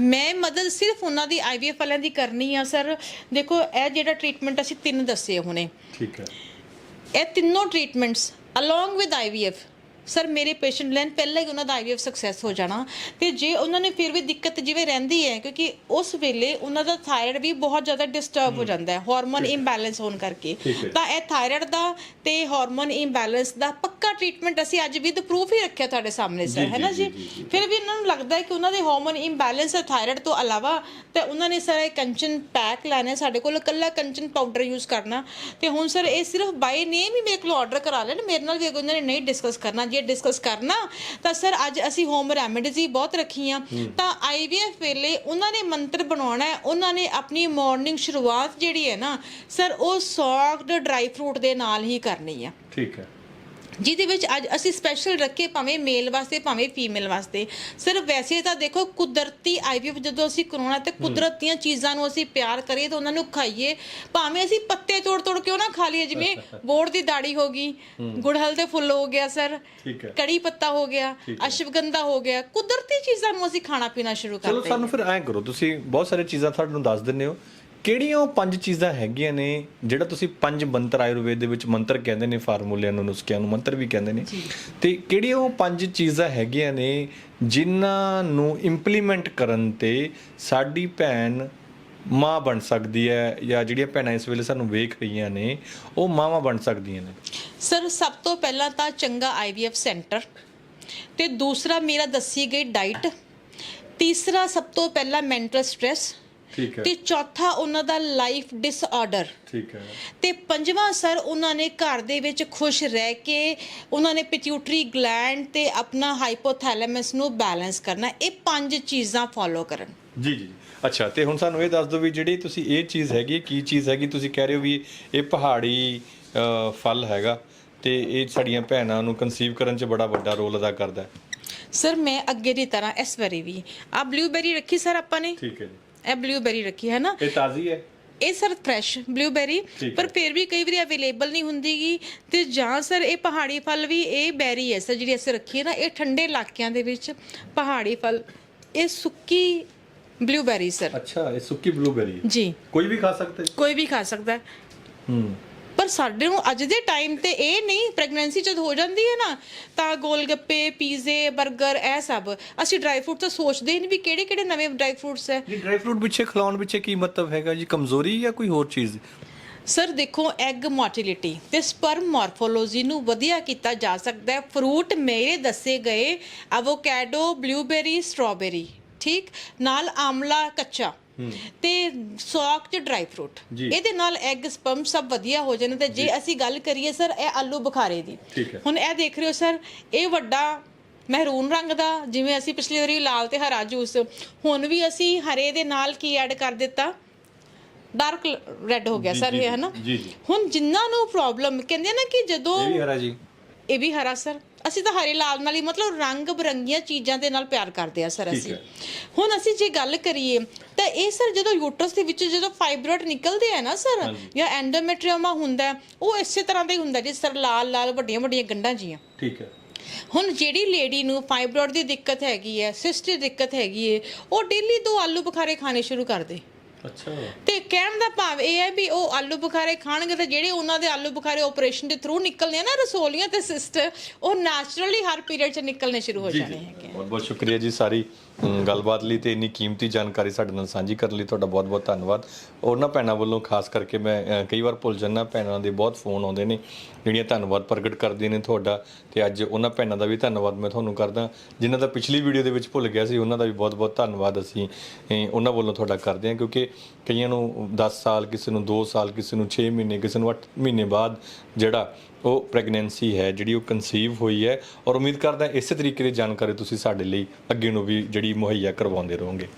ਮੈਂ ਮਦਦ ਸਿਰਫ ਉਹਨਾਂ ਦੀ ਆਈਵੀਐਫ ਵਾਲਿਆਂ ਦੀ ਕਰਨੀ ਆ ਸਰ। ਦੇਖੋ ਇਹ ਜਿਹੜਾ ਟ੍ਰੀਟਮੈਂਟ ਅਸੀਂ ਤਿੰਨ ਦੱਸੇ ਹੁਣੇ। ਠੀਕ ਹੈ। ਇਹ ਤਿੰਨੋਂ treatments along with IVF sir ਮੇਰੇ ਪੇਸ਼ੈਂਟ ਲੈਣ ਪਹਿਲਾਂ ਹੀ ਉਹਨਾਂ ਦਾ ਆਈਵੀਐਫ ਸਕਸੈਸ ਹੋ ਜਾਣਾ। ਤੇ ਜੇ ਉਹਨਾਂ ਨੇ ਫਿਰ ਵੀ ਦਿੱਕਤ ਜਿਵੇਂ ਰਹਿੰਦੀ ਹੈ ਕਿਉਂਕਿ ਉਸ ਵੇਲੇ ਉਹਨਾਂ ਦਾ ਥਾਇਰਾਇਡ ਵੀ ਬਹੁਤ ਜ਼ਿਆਦਾ ਡਿਸਟਰਬ ਹੋ ਜਾਂਦਾ ਹੈ ਹਾਰਮੋਨ ਇੰਬੈਲੈਂਸ ਹੋਣ ਕਰਕੇ। ਤਾਂ ਇਹ ਥਾਇਰਾਇਡ ਦਾ ਤੇ ਹਾਰਮੋਨ ਇੰਬੈਲੈਂਸ ਦਾ ਪੱਕਾ ਟ੍ਰੀਟਮੈਂਟ ਅਸੀਂ ਅੱਜ ਵਿਦ ਪ੍ਰੂਫ ਹੀ ਰੱਖਿਆ ਤੁਹਾਡੇ ਸਾਹਮਣੇ ਸਰ ਹੈ ਨਾ ਜੀ। ਫਿਰ ਵੀ ਇਹਨਾਂ ਨੂੰ ਲੱਗਦਾ ਹੈ ਕਿ ਉਹਨਾਂ ਦੇ ਹਾਰਮੋਨ ਇੰਬੈਲੈਂਸ ਹੈ ਥਾਇਰਾਇਡ ਤੋਂ ਇਲਾਵਾ ਤੇ ਉਹਨਾਂ ਨੇ ਸਰ ਇਹ ਕੰਚਨ ਪੈਕ ਲੈਣਾ ਸਾਡੇ ਕੋਲ ਇਕੱਲਾ ਕੰਚਨ ਪਾਊਡਰ ਯੂਜ਼ ਕਰਨਾ। ਤੇ ਹੁਣ ਸਰ ਇਹ ਸਿਰਫ ਬਾਈ ਨੇਮ ਹੀ ਮੇਰੇ ਕੋਲ ਆਰਡਰ ਕਰਾ ਲੈਣ ਮੇਰੇ ਨਾਲ ਵੀ ਉਹਨਾਂ ਨੇ ਨਹੀਂ ਡਿਸਕਸ ਕਰਨਾ ਜੇ ਡਿਸਕਸ ਕਰਨਾ ਤਾਂ ਸਰ ਅੱਜ ਅਸੀਂ ਹੋਮ ਰੈਮੇਡੀਜ਼ ਹੀ ਬਹੁਤ ਰੱਖੀਆਂ। ਤਾਂ ਆਈਵੀਐਫ ਵੇਲੇ ਉਹਨਾਂ ਨੇ ਮੰਤਰ ਬਣਾਉਣਾ ਹੈ ਉਹਨਾਂ ਨੇ ਆਪਣੀ ਮਾਰਨਿੰਗ ਸ਼ੁਰੂਆਤ ਜਿਹੜੀ ਹੈ ਨਾ ਸਰ ਉਹ ਸੌਕਡ ਡਰਾਈ ਫਰੂਟ ਦੇ ਨਾਲ ਹੀ ਕਰਨੀ ਆ। ਠੀਕ ਹੈ। ਜਿਹਦੇ ਵਿੱਚ ਅੱਜ ਅਸੀਂ ਸਪੈਸ਼ਲ ਰੱਖੇ ਭਾਵੇਂ ਮੇਲ ਵਾਸਤੇ ਭਾਵੇਂ ਫੀਮੇਲ ਵਾਸਤੇ। ਸਿਰਫ ਵੈਸੇ ਤਾਂ ਦੇਖੋ ਕੁਦਰਤੀ ਆਈਵੀਐਫ ਜਦੋਂ ਅਸੀਂ ਕਰਾਉਣਾ ਤੇ ਕੁਦਰਤੀਆਂ ਚੀਜ਼ਾਂ ਨੂੰ ਅਸੀਂ ਪਿਆਰ ਕਰੀਏ ਤਾਂ ਉਹਨਾਂ ਨੂੰ ਖਾਈਏ। ਭਾਵੇਂ ਅਸੀਂ ਪੱਤੇ ਤੋੜ ਤੋੜ ਕੇ ਉਹ ਨਾ ਖਾ ਲਈਏ ਜਿਵੇਂ <laughs> ਬੋੜ ਦੀ ਦਾੜੀ ਹੋ ਗਈ ਗੁੜਹਲ ਦੇ ਫੁੱਲ ਹੋ ਗਿਆ ਸਰ। ਹੈ। ਕੜੀ ਪੱਤਾ ਹੋ ਗਿਆ ਅਸ਼ਵਗੰਧਾ ਹੋ ਗਿਆ ਕੁਦਰਤੀ ਚੀਜ਼ਾਂ ਨੂੰ ਅਸੀਂ ਖਾਣਾ ਪੀਣਾ ਸ਼ੁਰੂ ਚਲੋ ਕਰਦੇ ਸਾਨੂੰ ਫਿਰ ਐਂ ਕਰੋ ਤੁਸੀਂ ਬਹੁਤ ਸਾਰੀਆਂ ਚੀਜ਼ਾਂ ਤੁਹਾਨੂੰ ਦੱਸ ਦਿੰਦੇ ਹੋ। ਕਿਹੜੀਆਂ ਉਹ ਪੰਜ ਚੀਜ਼ਾਂ ਹੈਗੀਆਂ ਨੇ ਜਿਹੜਾ ਤੁਸੀਂ ਪੰਜ ਮੰਤਰ ਆਯੁਰਵੇਦ ਦੇ ਵਿੱਚ ਮੰਤਰ ਕਹਿੰਦੇ ਨੇ ਫਾਰਮੂਲਿਆਂ ਨੂੰ ਨੁਸਖਿਆਂ ਨੂੰ ਮੰਤਰ ਵੀ ਕਹਿੰਦੇ ਨੇ। ਤੇ ਕਿਹੜੀਆਂ ਉਹ ਪੰਜ ਚੀਜ਼ਾਂ ਹੈਗੀਆਂ ਨੇ ਜਿਨ੍ਹਾਂ ਨੂੰ ਇੰਪਲੀਮੈਂਟ ਕਰਨ ਤੇ ਸਾਡੀ ਭੈਣ ਮਾਂ ਬਣ ਸਕਦੀ ਹੈ ਜਾਂ ਜਿਹੜੀਆਂ ਭੈਣਾਂ ਇਸ ਵੇਲੇ ਸਾਨੂੰ ਵੇਖ ਰਹੀਆਂ ਨੇ ਉਹ ਮਾਵਾਂ ਬਣ ਸਕਦੀਆਂ ਨੇ? ਸਰ ਸਭ ਤੋਂ ਪਹਿਲਾਂ ਤਾਂ ਚੰਗਾ ਆਈਵੀਐਫ ਸੈਂਟਰ ਤੇ ਦੂਸਰਾ ਮੇਰਾ ਦੱਸੀ ਗਈ ਡਾਈਟ ਤੀਸਰਾ ਸਭ ਤੋਂ ਪਹਿਲਾਂ ਮੈਂਟਲ ਸਟ੍ਰੈਸ ਠੀਕ ਤੇ ਚੌਥਾ ਉਹਨਾਂ ਦਾ ਲਾਈਫ ਡਿਸਆਰਡਰ ਠੀਕ ਹੈ। ਤੇ ਪੰਜਵਾਂ ਸਰ ਉਹਨਾਂ ਨੇ ਘਰ ਦੇ ਵਿੱਚ ਖੁਸ਼ ਰਹਿ ਕੇ ਉਹਨਾਂ ਨੇ ਪਿਟਿਊਟਰੀ ਗਲੈਂਡ ਤੇ ਆਪਣਾ ਹਾਈਪੋਥੈਲੈਮਸ ਨੂੰ ਬੈਲੈਂਸ ਕਰਨਾ ਇਹ ਪੰਜ ਚੀਜ਼ਾਂ ਫੋਲੋ ਕਰਨ। ਜੀ ਜੀ ਅੱਛਾ ਤੇ ਹੁਣ ਸਾਨੂੰ ਇਹ ਦੱਸ ਦਿਓ ਵੀ ਜਿਹੜੀ ਤੁਸੀਂ ਇਹ ਚੀਜ਼ ਹੈਗੀ ਹੈ, ਕੀ ਚੀਜ਼ ਹੈਗੀ ਤੁਸੀਂ ਕਹਿ ਰਹੇ ਹੋ ਵੀ ਇਹ ਪਹਾੜੀ ਫਲ ਹੈਗਾ ਤੇ ਇਹ ਸਾਡੀਆਂ ਭੈਣਾਂ ਨੂੰ ਕਨਸੀਵ ਕਰਨ 'ਚ ਬੜਾ ਵੱਡਾ ਰੋਲ ਅਦਾ ਕਰਦਾ ਹੈ। ਸਰ ਮੈਂ ਅੱਗੇ ਦੀ ਤਰ੍ਹਾਂ ਇਸ ਵਾਰੀ ਵੀ ਆ ਬਲੂਬੈਰੀ ਰੱਖੀ ਸਰ ਆਪਾਂ ਨੇ? ਠੀਕ ਹੈ ਜੀ। ਇਹ ਬਲੂਬੈਰੀ ਰੱਖੀ ਹੈ ਨਾ। ਇਹ ਤਾਜ਼ੀ ਹੈ। ਇਹ ਸਰ ਫਰੈਸ਼ ਬਲੂਬੈਰੀ ਪਰ। ਫਿਰ ਵੀ ਕਈ ਵਾਰੀ ਅਵੇਲੇਬਲ ਨਹੀਂ ਹੁੰਦੀਗੀ ਤੇ ਜਾਂ ਸਰ ਇਹ ਪਹਾੜੀ ਫਲ ਵੀ ਇਹ ਬੈਰੀ ਹੈ ਸਰ ਜਿਹੜੀ ਅਸੀਂ ਰੱਖੀ ਹੈ ਨਾ ਇਹ ਠੰਡੇ ਇਲਾਕਿਆਂ ਦੇ ਵਿੱਚ ਪਹਾੜੀ ਫਲ ਇਹ ਸੁੱਕੀ ਬਲੂਬੈਰੀ ਸਰ ਅੱਛਾ ਇਹ ਸੁੱਕੀ ਬਲੂਬੈਰੀ ਹੈ। ਜੀ। ਕੋਈ ਵੀ ਖਾ ਸਕਦਾ ਹੈ। ਕੋਈ ਵੀ ਖਾ ਸਕਦਾ ਹੈ। ਹੂੰ। ਪਰ ਸਾਡੇ ਨੂੰ ਅੱਜ ਦੇ ਟਾਈਮ ਤੇ ਇਹ ਨਹੀਂ ਪ੍ਰੈਗਨੈਂਸੀ ਜਦ ਹੋ ਜਾਂਦੀ ਹੈ ਨਾ ਤਾਂ ਗੋਲ ਗੱਪੇ ਪੀਜ਼ੇ 버ਗਰ ਇਹ ਸਭ ਅਸੀਂ ਡਰਾਈ ਫਰੂਟ ਤਾਂ ਸੋਚਦੇ ਹੀ ਨਹੀਂ ਵੀ ਕਿਹੜੇ ਕਿਹੜੇ ਨਵੇਂ ਡਰਾਈ ਫਰੂਟਸ ਹੈ। ਜੀ ਡਰਾਈ ਫਰੂਟ ਪਿੱਛੇ ਖਿਲਾਉਣ ਪਿੱਛੇ ਕੀ ਮਤਲਬ ਹੈਗਾ ਜੀ? ਕਮਜ਼ੋਰੀ ਜਾਂ ਕੋਈ ਹੋਰ ਚੀਜ਼? ਸਰ ਦੇਖੋ ਐਗ ਮੋਟਿਲਿਟੀ ਤੇ ਸਪਰਮ ਮਾਰਫੋਲੋਜੀ ਨੂੰ ਵਧੀਆ ਕੀਤਾ ਜਾ ਸਕਦਾ ਹੈ। ਫਰੂਟ ਮੇਰੇ ਦੱਸੇ ਗਏ ਐਵੋਕੈਡੋ ਬਲੂਬੇਰੀ ਸਟ੍ਰਾਬੇਰੀ ਠੀਕ? ਨਾਲ ਆਮਲਾ ਕੱਚਾ। ਤੇ ਸੌਕ ਚ ਡਰਾਈ ਫਰੂਟ। ਇਹਦੇ ਨਾਲ ਐਗ ਸਪਰਮ ਸਭ ਵਧੀਆ ਹੋ ਜਾਣ ਤੇ ਜੇ ਅਸੀਂ ਗੱਲ ਕਰੀਏ ਸਰ ਇਹ ਆਲੂ ਬੁਖਾਰੇ ਦੀ। ਹੁਣ ਇਹ ਦੇਖ ਰਹੇ ਹੋ ਸਰ ਇਹ ਵੱਡਾ ਮਹਿਰੂਨ ਰੰਗ ਦਾ ਜਿਵੇਂ ਅਸੀਂ ਪਿਛਲੀ ਵਾਰੀ ਲਾਲ ਤੇ ਹਰਾ ਜੂਸ ਹੁਣ ਵੀ ਅਸੀਂ ਹਰੇ ਦੇ ਨਾਲ ਕੀ ਐਡ ਕਰ ਦਿੱਤਾ? ਡਾਰਕ ਰੈੱਡ ਹੋ ਗਿਆ ਸਰ ਇਹ ਹੈ ਨਾ। ਹੁਣ ਜਿਨ੍ਹਾਂ ਨੂੰ ਪ੍ਰੋਬਲਮ ਕਹਿੰਦੇ ਨਾ ਕਿ ਜਦੋਂ ਇਹ ਵੀ ਹਰਾ ਜੀ। ਇਹ ਵੀ ਹਰਾ ਸਰ। ਅਸੀਂ ਤਾਂ ਹਰੇ ਲਾਲ ਨਾਲ ਹੀ ਮਤਲਬ ਰੰਗ ਬਰੰਗੀਆਂ ਚੀਜ਼ਾਂ ਦੇ ਨਾਲ ਪਿਆਰ ਕਰਦੇ ਆ ਸਰ ਅਸੀਂ। ਹੁਣ ਅਸੀਂ ਜੇ ਗੱਲ ਕਰੀਏ ਤਾਂ ਇਹ ਸਰ ਜਦੋਂ ਯੂਟਰਸ ਦੇ ਵਿੱਚ ਜਦੋਂ ਫਾਈਬਰੋਇਡ ਨਿਕਲਦੇ ਆ ਨਾ ਸਰ। ਜਾਂ ਐਂਡੋਮੈਟਰੀਓਮਾ ਹੁੰਦਾ ਉਹ ਇਸੇ ਤਰ੍ਹਾਂ ਦਾ ਹੀ ਹੁੰਦਾ ਜਿਸ ਸਰ ਲਾਲ ਲਾਲ ਵੱਡੀਆਂ ਵੱਡੀਆਂ ਗੰਢਾਂ ਜੀਆਂ ਠੀਕ ਹੈ ਹੁਣ ਜਿਹੜੀ ਲੇਡੀ ਨੂੰ ਫਾਈਬਰੋਇਡ ਦੀ ਦਿੱਕਤ ਹੈਗੀ ਹੈ ਸਿਸਟ ਦੀ ਦਿੱਕਤ ਹੈਗੀ ਹੈ ਉਹ ਡੇਲੀ ਦੋ ਆਲੂ ਬੁਖਾਰੇ ਖਾਣੇ ਸ਼ੁਰੂ ਕਰ ਦੇ ਅੱਛਾ। ਤੇ ਕਹਿਣ ਦਾ ਭਾਵ ਇਹ ਹੈ ਵੀ ਉਹ ਆਲੂ ਬੁਖਾਰੇ ਖਾਣਗੇ ਤੇ ਜਿਹੜੇ ਉਹਨਾਂ ਦੇ ਆਲੂ ਬੁਖਾਰੇ ਆਪਰੇਸ਼ਨ ਦੇ ਥਰੂ ਨਿਕਲਦੇ ਆ ਨਾ ਰਸੋਲੀਆਂ ਤੇ ਸਿਸਟ ਉਹ ਨੈਚੁਰਲੀ ਹਰ ਪੀਰੀਅਡ 'ਚ ਨਿਕਲਣੇ ਸ਼ੁਰੂ ਹੋ ਜਾਣੇ ਹੈਗੇ ਬਹੁਤ ਬਹੁਤ ਸ਼ੁਕਰੀਆ ਜੀ ਸਾਰੀ ਗੱਲਬਾਤ ਲਈ ਤੇ ਇੰਨੀ ਕੀਮਤੀ ਜਾਣਕਾਰੀ ਸਾਡੇ ਨਾਲ ਸਾਂਝੀ ਕਰਨ ਲਈ ਤੁਹਾਡਾ ਬਹੁਤ ਬਹੁਤ ਧੰਨਵਾਦ। ਉਹਨਾਂ ਭੈਣਾਂ ਵੱਲੋਂ ਖਾਸ ਕਰਕੇ ਮੈਂ ਕਈ ਵਾਰ ਭੁੱਲ ਜਾਂਦਾ, ਭੈਣਾਂ ਦੇ ਬਹੁਤ ਫੋਨ ਆਉਂਦੇ ਨੇ, ਜਿਹੜੀਆਂ ਧੰਨਵਾਦ ਪ੍ਰਗਟ ਕਰਦੀਆਂ ਨੇ ਤੁਹਾਡਾ, ਤੇ ਅੱਜ ਉਹਨਾਂ ਭੈਣਾਂ ਦਾ ਵੀ ਧੰਨਵਾਦ ਮੈਂ ਤੁਹਾਨੂੰ ਕਰਦਾ, ਜਿਨ੍ਹਾਂ ਦਾ ਪਿਛਲੀ ਵੀਡੀਓ ਦੇ ਵਿੱਚ ਭੁੱਲ ਗਿਆ ਸੀ, ਉਹਨਾਂ ਦਾ ਵੀ ਬਹੁਤ ਬਹੁਤ ਧੰਨਵਾਦ ਅਸੀਂ ਉਹਨਾਂ ਵੱਲੋਂ ਤੁਹਾਡਾ ਕਰਦੇ ਹਾਂ, ਕਿਉਂਕਿ ਕਈਆਂ ਨੂੰ 10 ਸਾਲ, ਕਿਸੇ ਨੂੰ 2 ਸਾਲ, ਕਿਸੇ ਨੂੰ 6 ਮਹੀਨੇ, ਕਿਸੇ ਨੂੰ 8 ਮਹੀਨੇ ਬਾਅਦ ਜਿਹੜਾ ਉਹ ਪ੍ਰੈਗਨੈਂਸੀ ਹੈ, ਜਿਹੜੀ ਉਹ ਕਨਸੀਵ ਹੋਈ ਹੈ ਔਰ ਉਮੀਦ ਕਰਦਾ ਇਸੇ ਤਰੀਕੇ ਦੀ ਜਾਣਕਾਰੀ ਤੁਸੀਂ ਸਾਡੇ ਲਈ ਅੱਗੇ ਨੂੰ ਵੀ ਜਿਹੜੀ ਮੁਹੱਈਆ ਕਰਵਾਉਂਦੇ ਰਹੋਗੇ।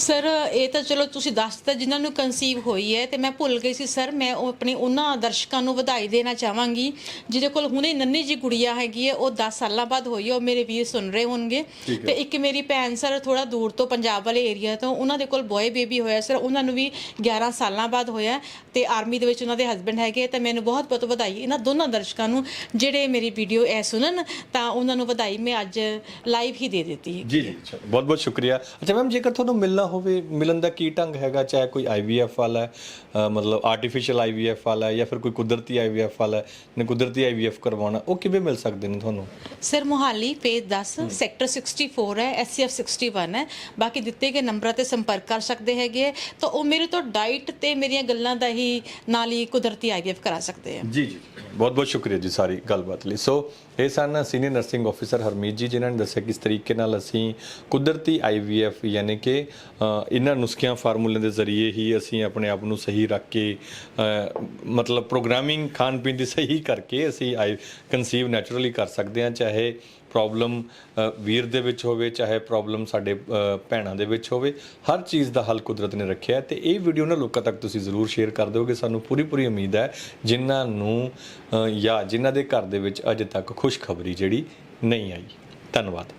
ਸਰ ਇਹ ਤਾਂ ਚਲੋ ਤੁਸੀਂ ਦੱਸ ਦਿੱਤਾ ਜਿਨ੍ਹਾਂ ਨੂੰ ਕਨਸੀਵ ਹੋਈ ਹੈ ਤੇ ਮੈਂ ਭੁੱਲ ਗਈ ਸੀ ਸਰ ਮੈਂ ਉਹ ਆਪਣੀ ਉਹਨਾਂ ਦਰਸ਼ਕਾਂ ਨੂੰ ਵਧਾਈ ਦੇਣਾ ਚਾਹਾਂਗੀ ਜਿਹਦੇ ਕੋਲ ਹੁਣੇ ਨੰਨੀ ਜੀ ਗੁੜੀਆ ਹੈਗੀ ਹੈ ਉਹ 10 ਸਾਲਾਂ ਬਾਅਦ ਹੋਈ ਹੈ ਉਹ ਮੇਰੇ ਵੀਰ ਸੁਣ ਰਹੇ ਹੋਣਗੇ। ਤੇ ਇੱਕ ਮੇਰੀ ਭੈਣ ਸਰ ਥੋੜਾ ਦੂਰ ਤੋਂ ਪੰਜਾਬ ਵਾਲੇ ਏਰੀਆ ਤੋਂ ਉਹਨਾਂ ਦੇ ਕੋਲ ਬॉय ਬੇਬੀ ਹੋਇਆ ਸਰ ਉਹਨਾਂ ਨੂੰ ਵੀ 11 ਸਾਲਾਂ ਬਾਅਦ ਹੋਇਆ ਤੇ ਆਰਮੀ ਦੇ ਵਿੱਚ ਉਹਨਾਂ ਦੇ ਹਸਬੰਡ ਹੈਗੇ ਤਾਂ ਮੈਨੂੰ ਬਹੁਤ ਬਹੁਤ ਵਧਾਈ ਇਹਨਾਂ ਦੋਨਾਂ ਦਰਸ਼ਕਾਂ ਨੂੰ ਜਿਹੜੇ ਮੇਰੀ ਵੀਡੀਓ ਐ ਸੁਣਨ ਤਾਂ ਉਹਨਾਂ ਨੂੰ ਵਧਾਈ ਮੈਂ ਅੱਜ ਲਾਈਵ ਹੀ ਦੇ ਦਿੱਤੀ ਹੈ। ਜੀ ਜੀ ਬਹੁਤ ਬਹੁਤ ਸ਼ੁਕਰੀਆ। ਅੱਛਾ ਮੈਮ ਜੇਕਰ ਤੁਹਾਨੂੰ ਮਿਲਣਾ ਹੋਵੇ ਮਿਲਣ ਦਾ ਕੀ ਢੰਗ ਹੈਗਾ? ਚਾਹੇ ਕੋਈ ਆਈਵੀਐਫ ਵਾਲਾ ਹੈ ਅ, ਮਤਲਬ ਆਰਟੀਫੀਸ਼ੀਅਲ ਆਈਵੀਐਫ ਵਾਲਾ ਹੈ ਜਾਂ ਫਿਰ ਕੋਈ ਕੁਦਰਤੀ ਆਈਵੀਐਫ ਵਾਲਾ ਹੈ ਨੇ ਕੁਦਰਤੀ ਆਈਵੀਐਫ ਕਰਵਾਉਣਾ ਉਹ ਕਿਵੇਂ ਮਿਲ ਸਕਦੇ ਨੇ ਤੁਹਾਨੂੰ? ਸਰ ਮੋਹਾਲੀ ਫੇਜ਼ 10 ਸੈਕਟਰ 64 ਹੈ ਐਸਸੀਐਫ 61 ਹੈ। ਬਾਕੀ ਦਿੱਤੇ ਗਏ ਨੰਬਰਾਂ ਤੇ ਸੰਪਰਕ ਕਰ ਸਕਦੇ ਹੈਗੇ ਹੈ। ਤਾਂ ਉਹ ਮੇਰੇ ਤੋਂ ਡਾਈਟ ਤੇ ਮੇਰੀਆਂ ਗੱਲਾਂ ਦਾ ਹੀ ਨਾਲ ਹੀ ਕੁਦਰਤੀ ਆਈਵੀਐਫ ਕਰਾ ਸਕਦੇ ਆ ਜੀ ਜੀ। ਬਹੁਤ ਬਹੁਤ ਸ਼ੁਕਰੀਆ ਜੀ ਸਾਰੀ ਗੱਲਬਾਤ ਲਈ। ਸੋ ਇਹ ਸਨ senior nursing officer Harmeet ji, ਜਿਨ੍ਹਾਂ ਨੇ ਦੱਸਿਆ ਕਿਸ ਤਰੀਕੇ ਨਾਲ ਅਸੀਂ ਕੁਦਰਤੀ ਆਈਵੀਐਫ ਯਾਨੀ ਕਿ ਇਹਨਾਂ ਨੁਸਖਿਆਂ ਫਾਰਮੂਲਿਆਂ ਦੇ ਜ਼ਰੀਏ ਹੀ ਅਸੀਂ ਆਪਣੇ ਆਪ ਨੂੰ ਸਹੀ ਰੱਖ ਕੇ ਮਤਲਬ ਪ੍ਰੋਗਰਾਮਿੰਗ ਖਾਣ ਪੀਣ ਦੀ ਸਹੀ ਕਰਕੇ ਅਸੀਂ ਆਈ ਕਨਸੀਵ ਨੈਚੁਰਲੀ ਕਰ ਸਕਦੇ ਹਾਂ, ਚਾਹੇ ਪ੍ਰੋਬਲਮ ਵੀਰ ਦੇ ਵਿੱਚ ਹੋਵੇ, ਚਾਹੇ ਪ੍ਰੋਬਲਮ ਸਾਡੇ ਭੈਣਾਂ ਦੇ ਵਿੱਚ ਹੋਵੇ, ਹਰ ਚੀਜ਼ ਦਾ ਹੱਲ ਕੁਦਰਤ ਨੇ ਰੱਖਿਆ ਹੈ ਤੇ ਇਹ ਵੀਡੀਓ ਨਾ ਲੋਕਾਂ ਤੱਕ ਤੁਸੀਂ ਜ਼ਰੂਰ ਸ਼ੇਅਰ ਕਰ ਦਿਓਗੇ। ਸਾਨੂੰ ਪੂਰੀ ਪੂਰੀ ਉਮੀਦ ਹੈ ਜਿਨ੍ਹਾਂ ਨੂੰ ਜਾਂ ਜਿਨ੍ਹਾਂ ਦੇ ਘਰ ਦੇ ਵਿੱਚ ਅਜੇ ਤੱਕ ਖੁਸ਼ਖਬਰੀ ਜਿਹੜੀ ਨਹੀਂ ਆਈ। ਧੰਨਵਾਦ।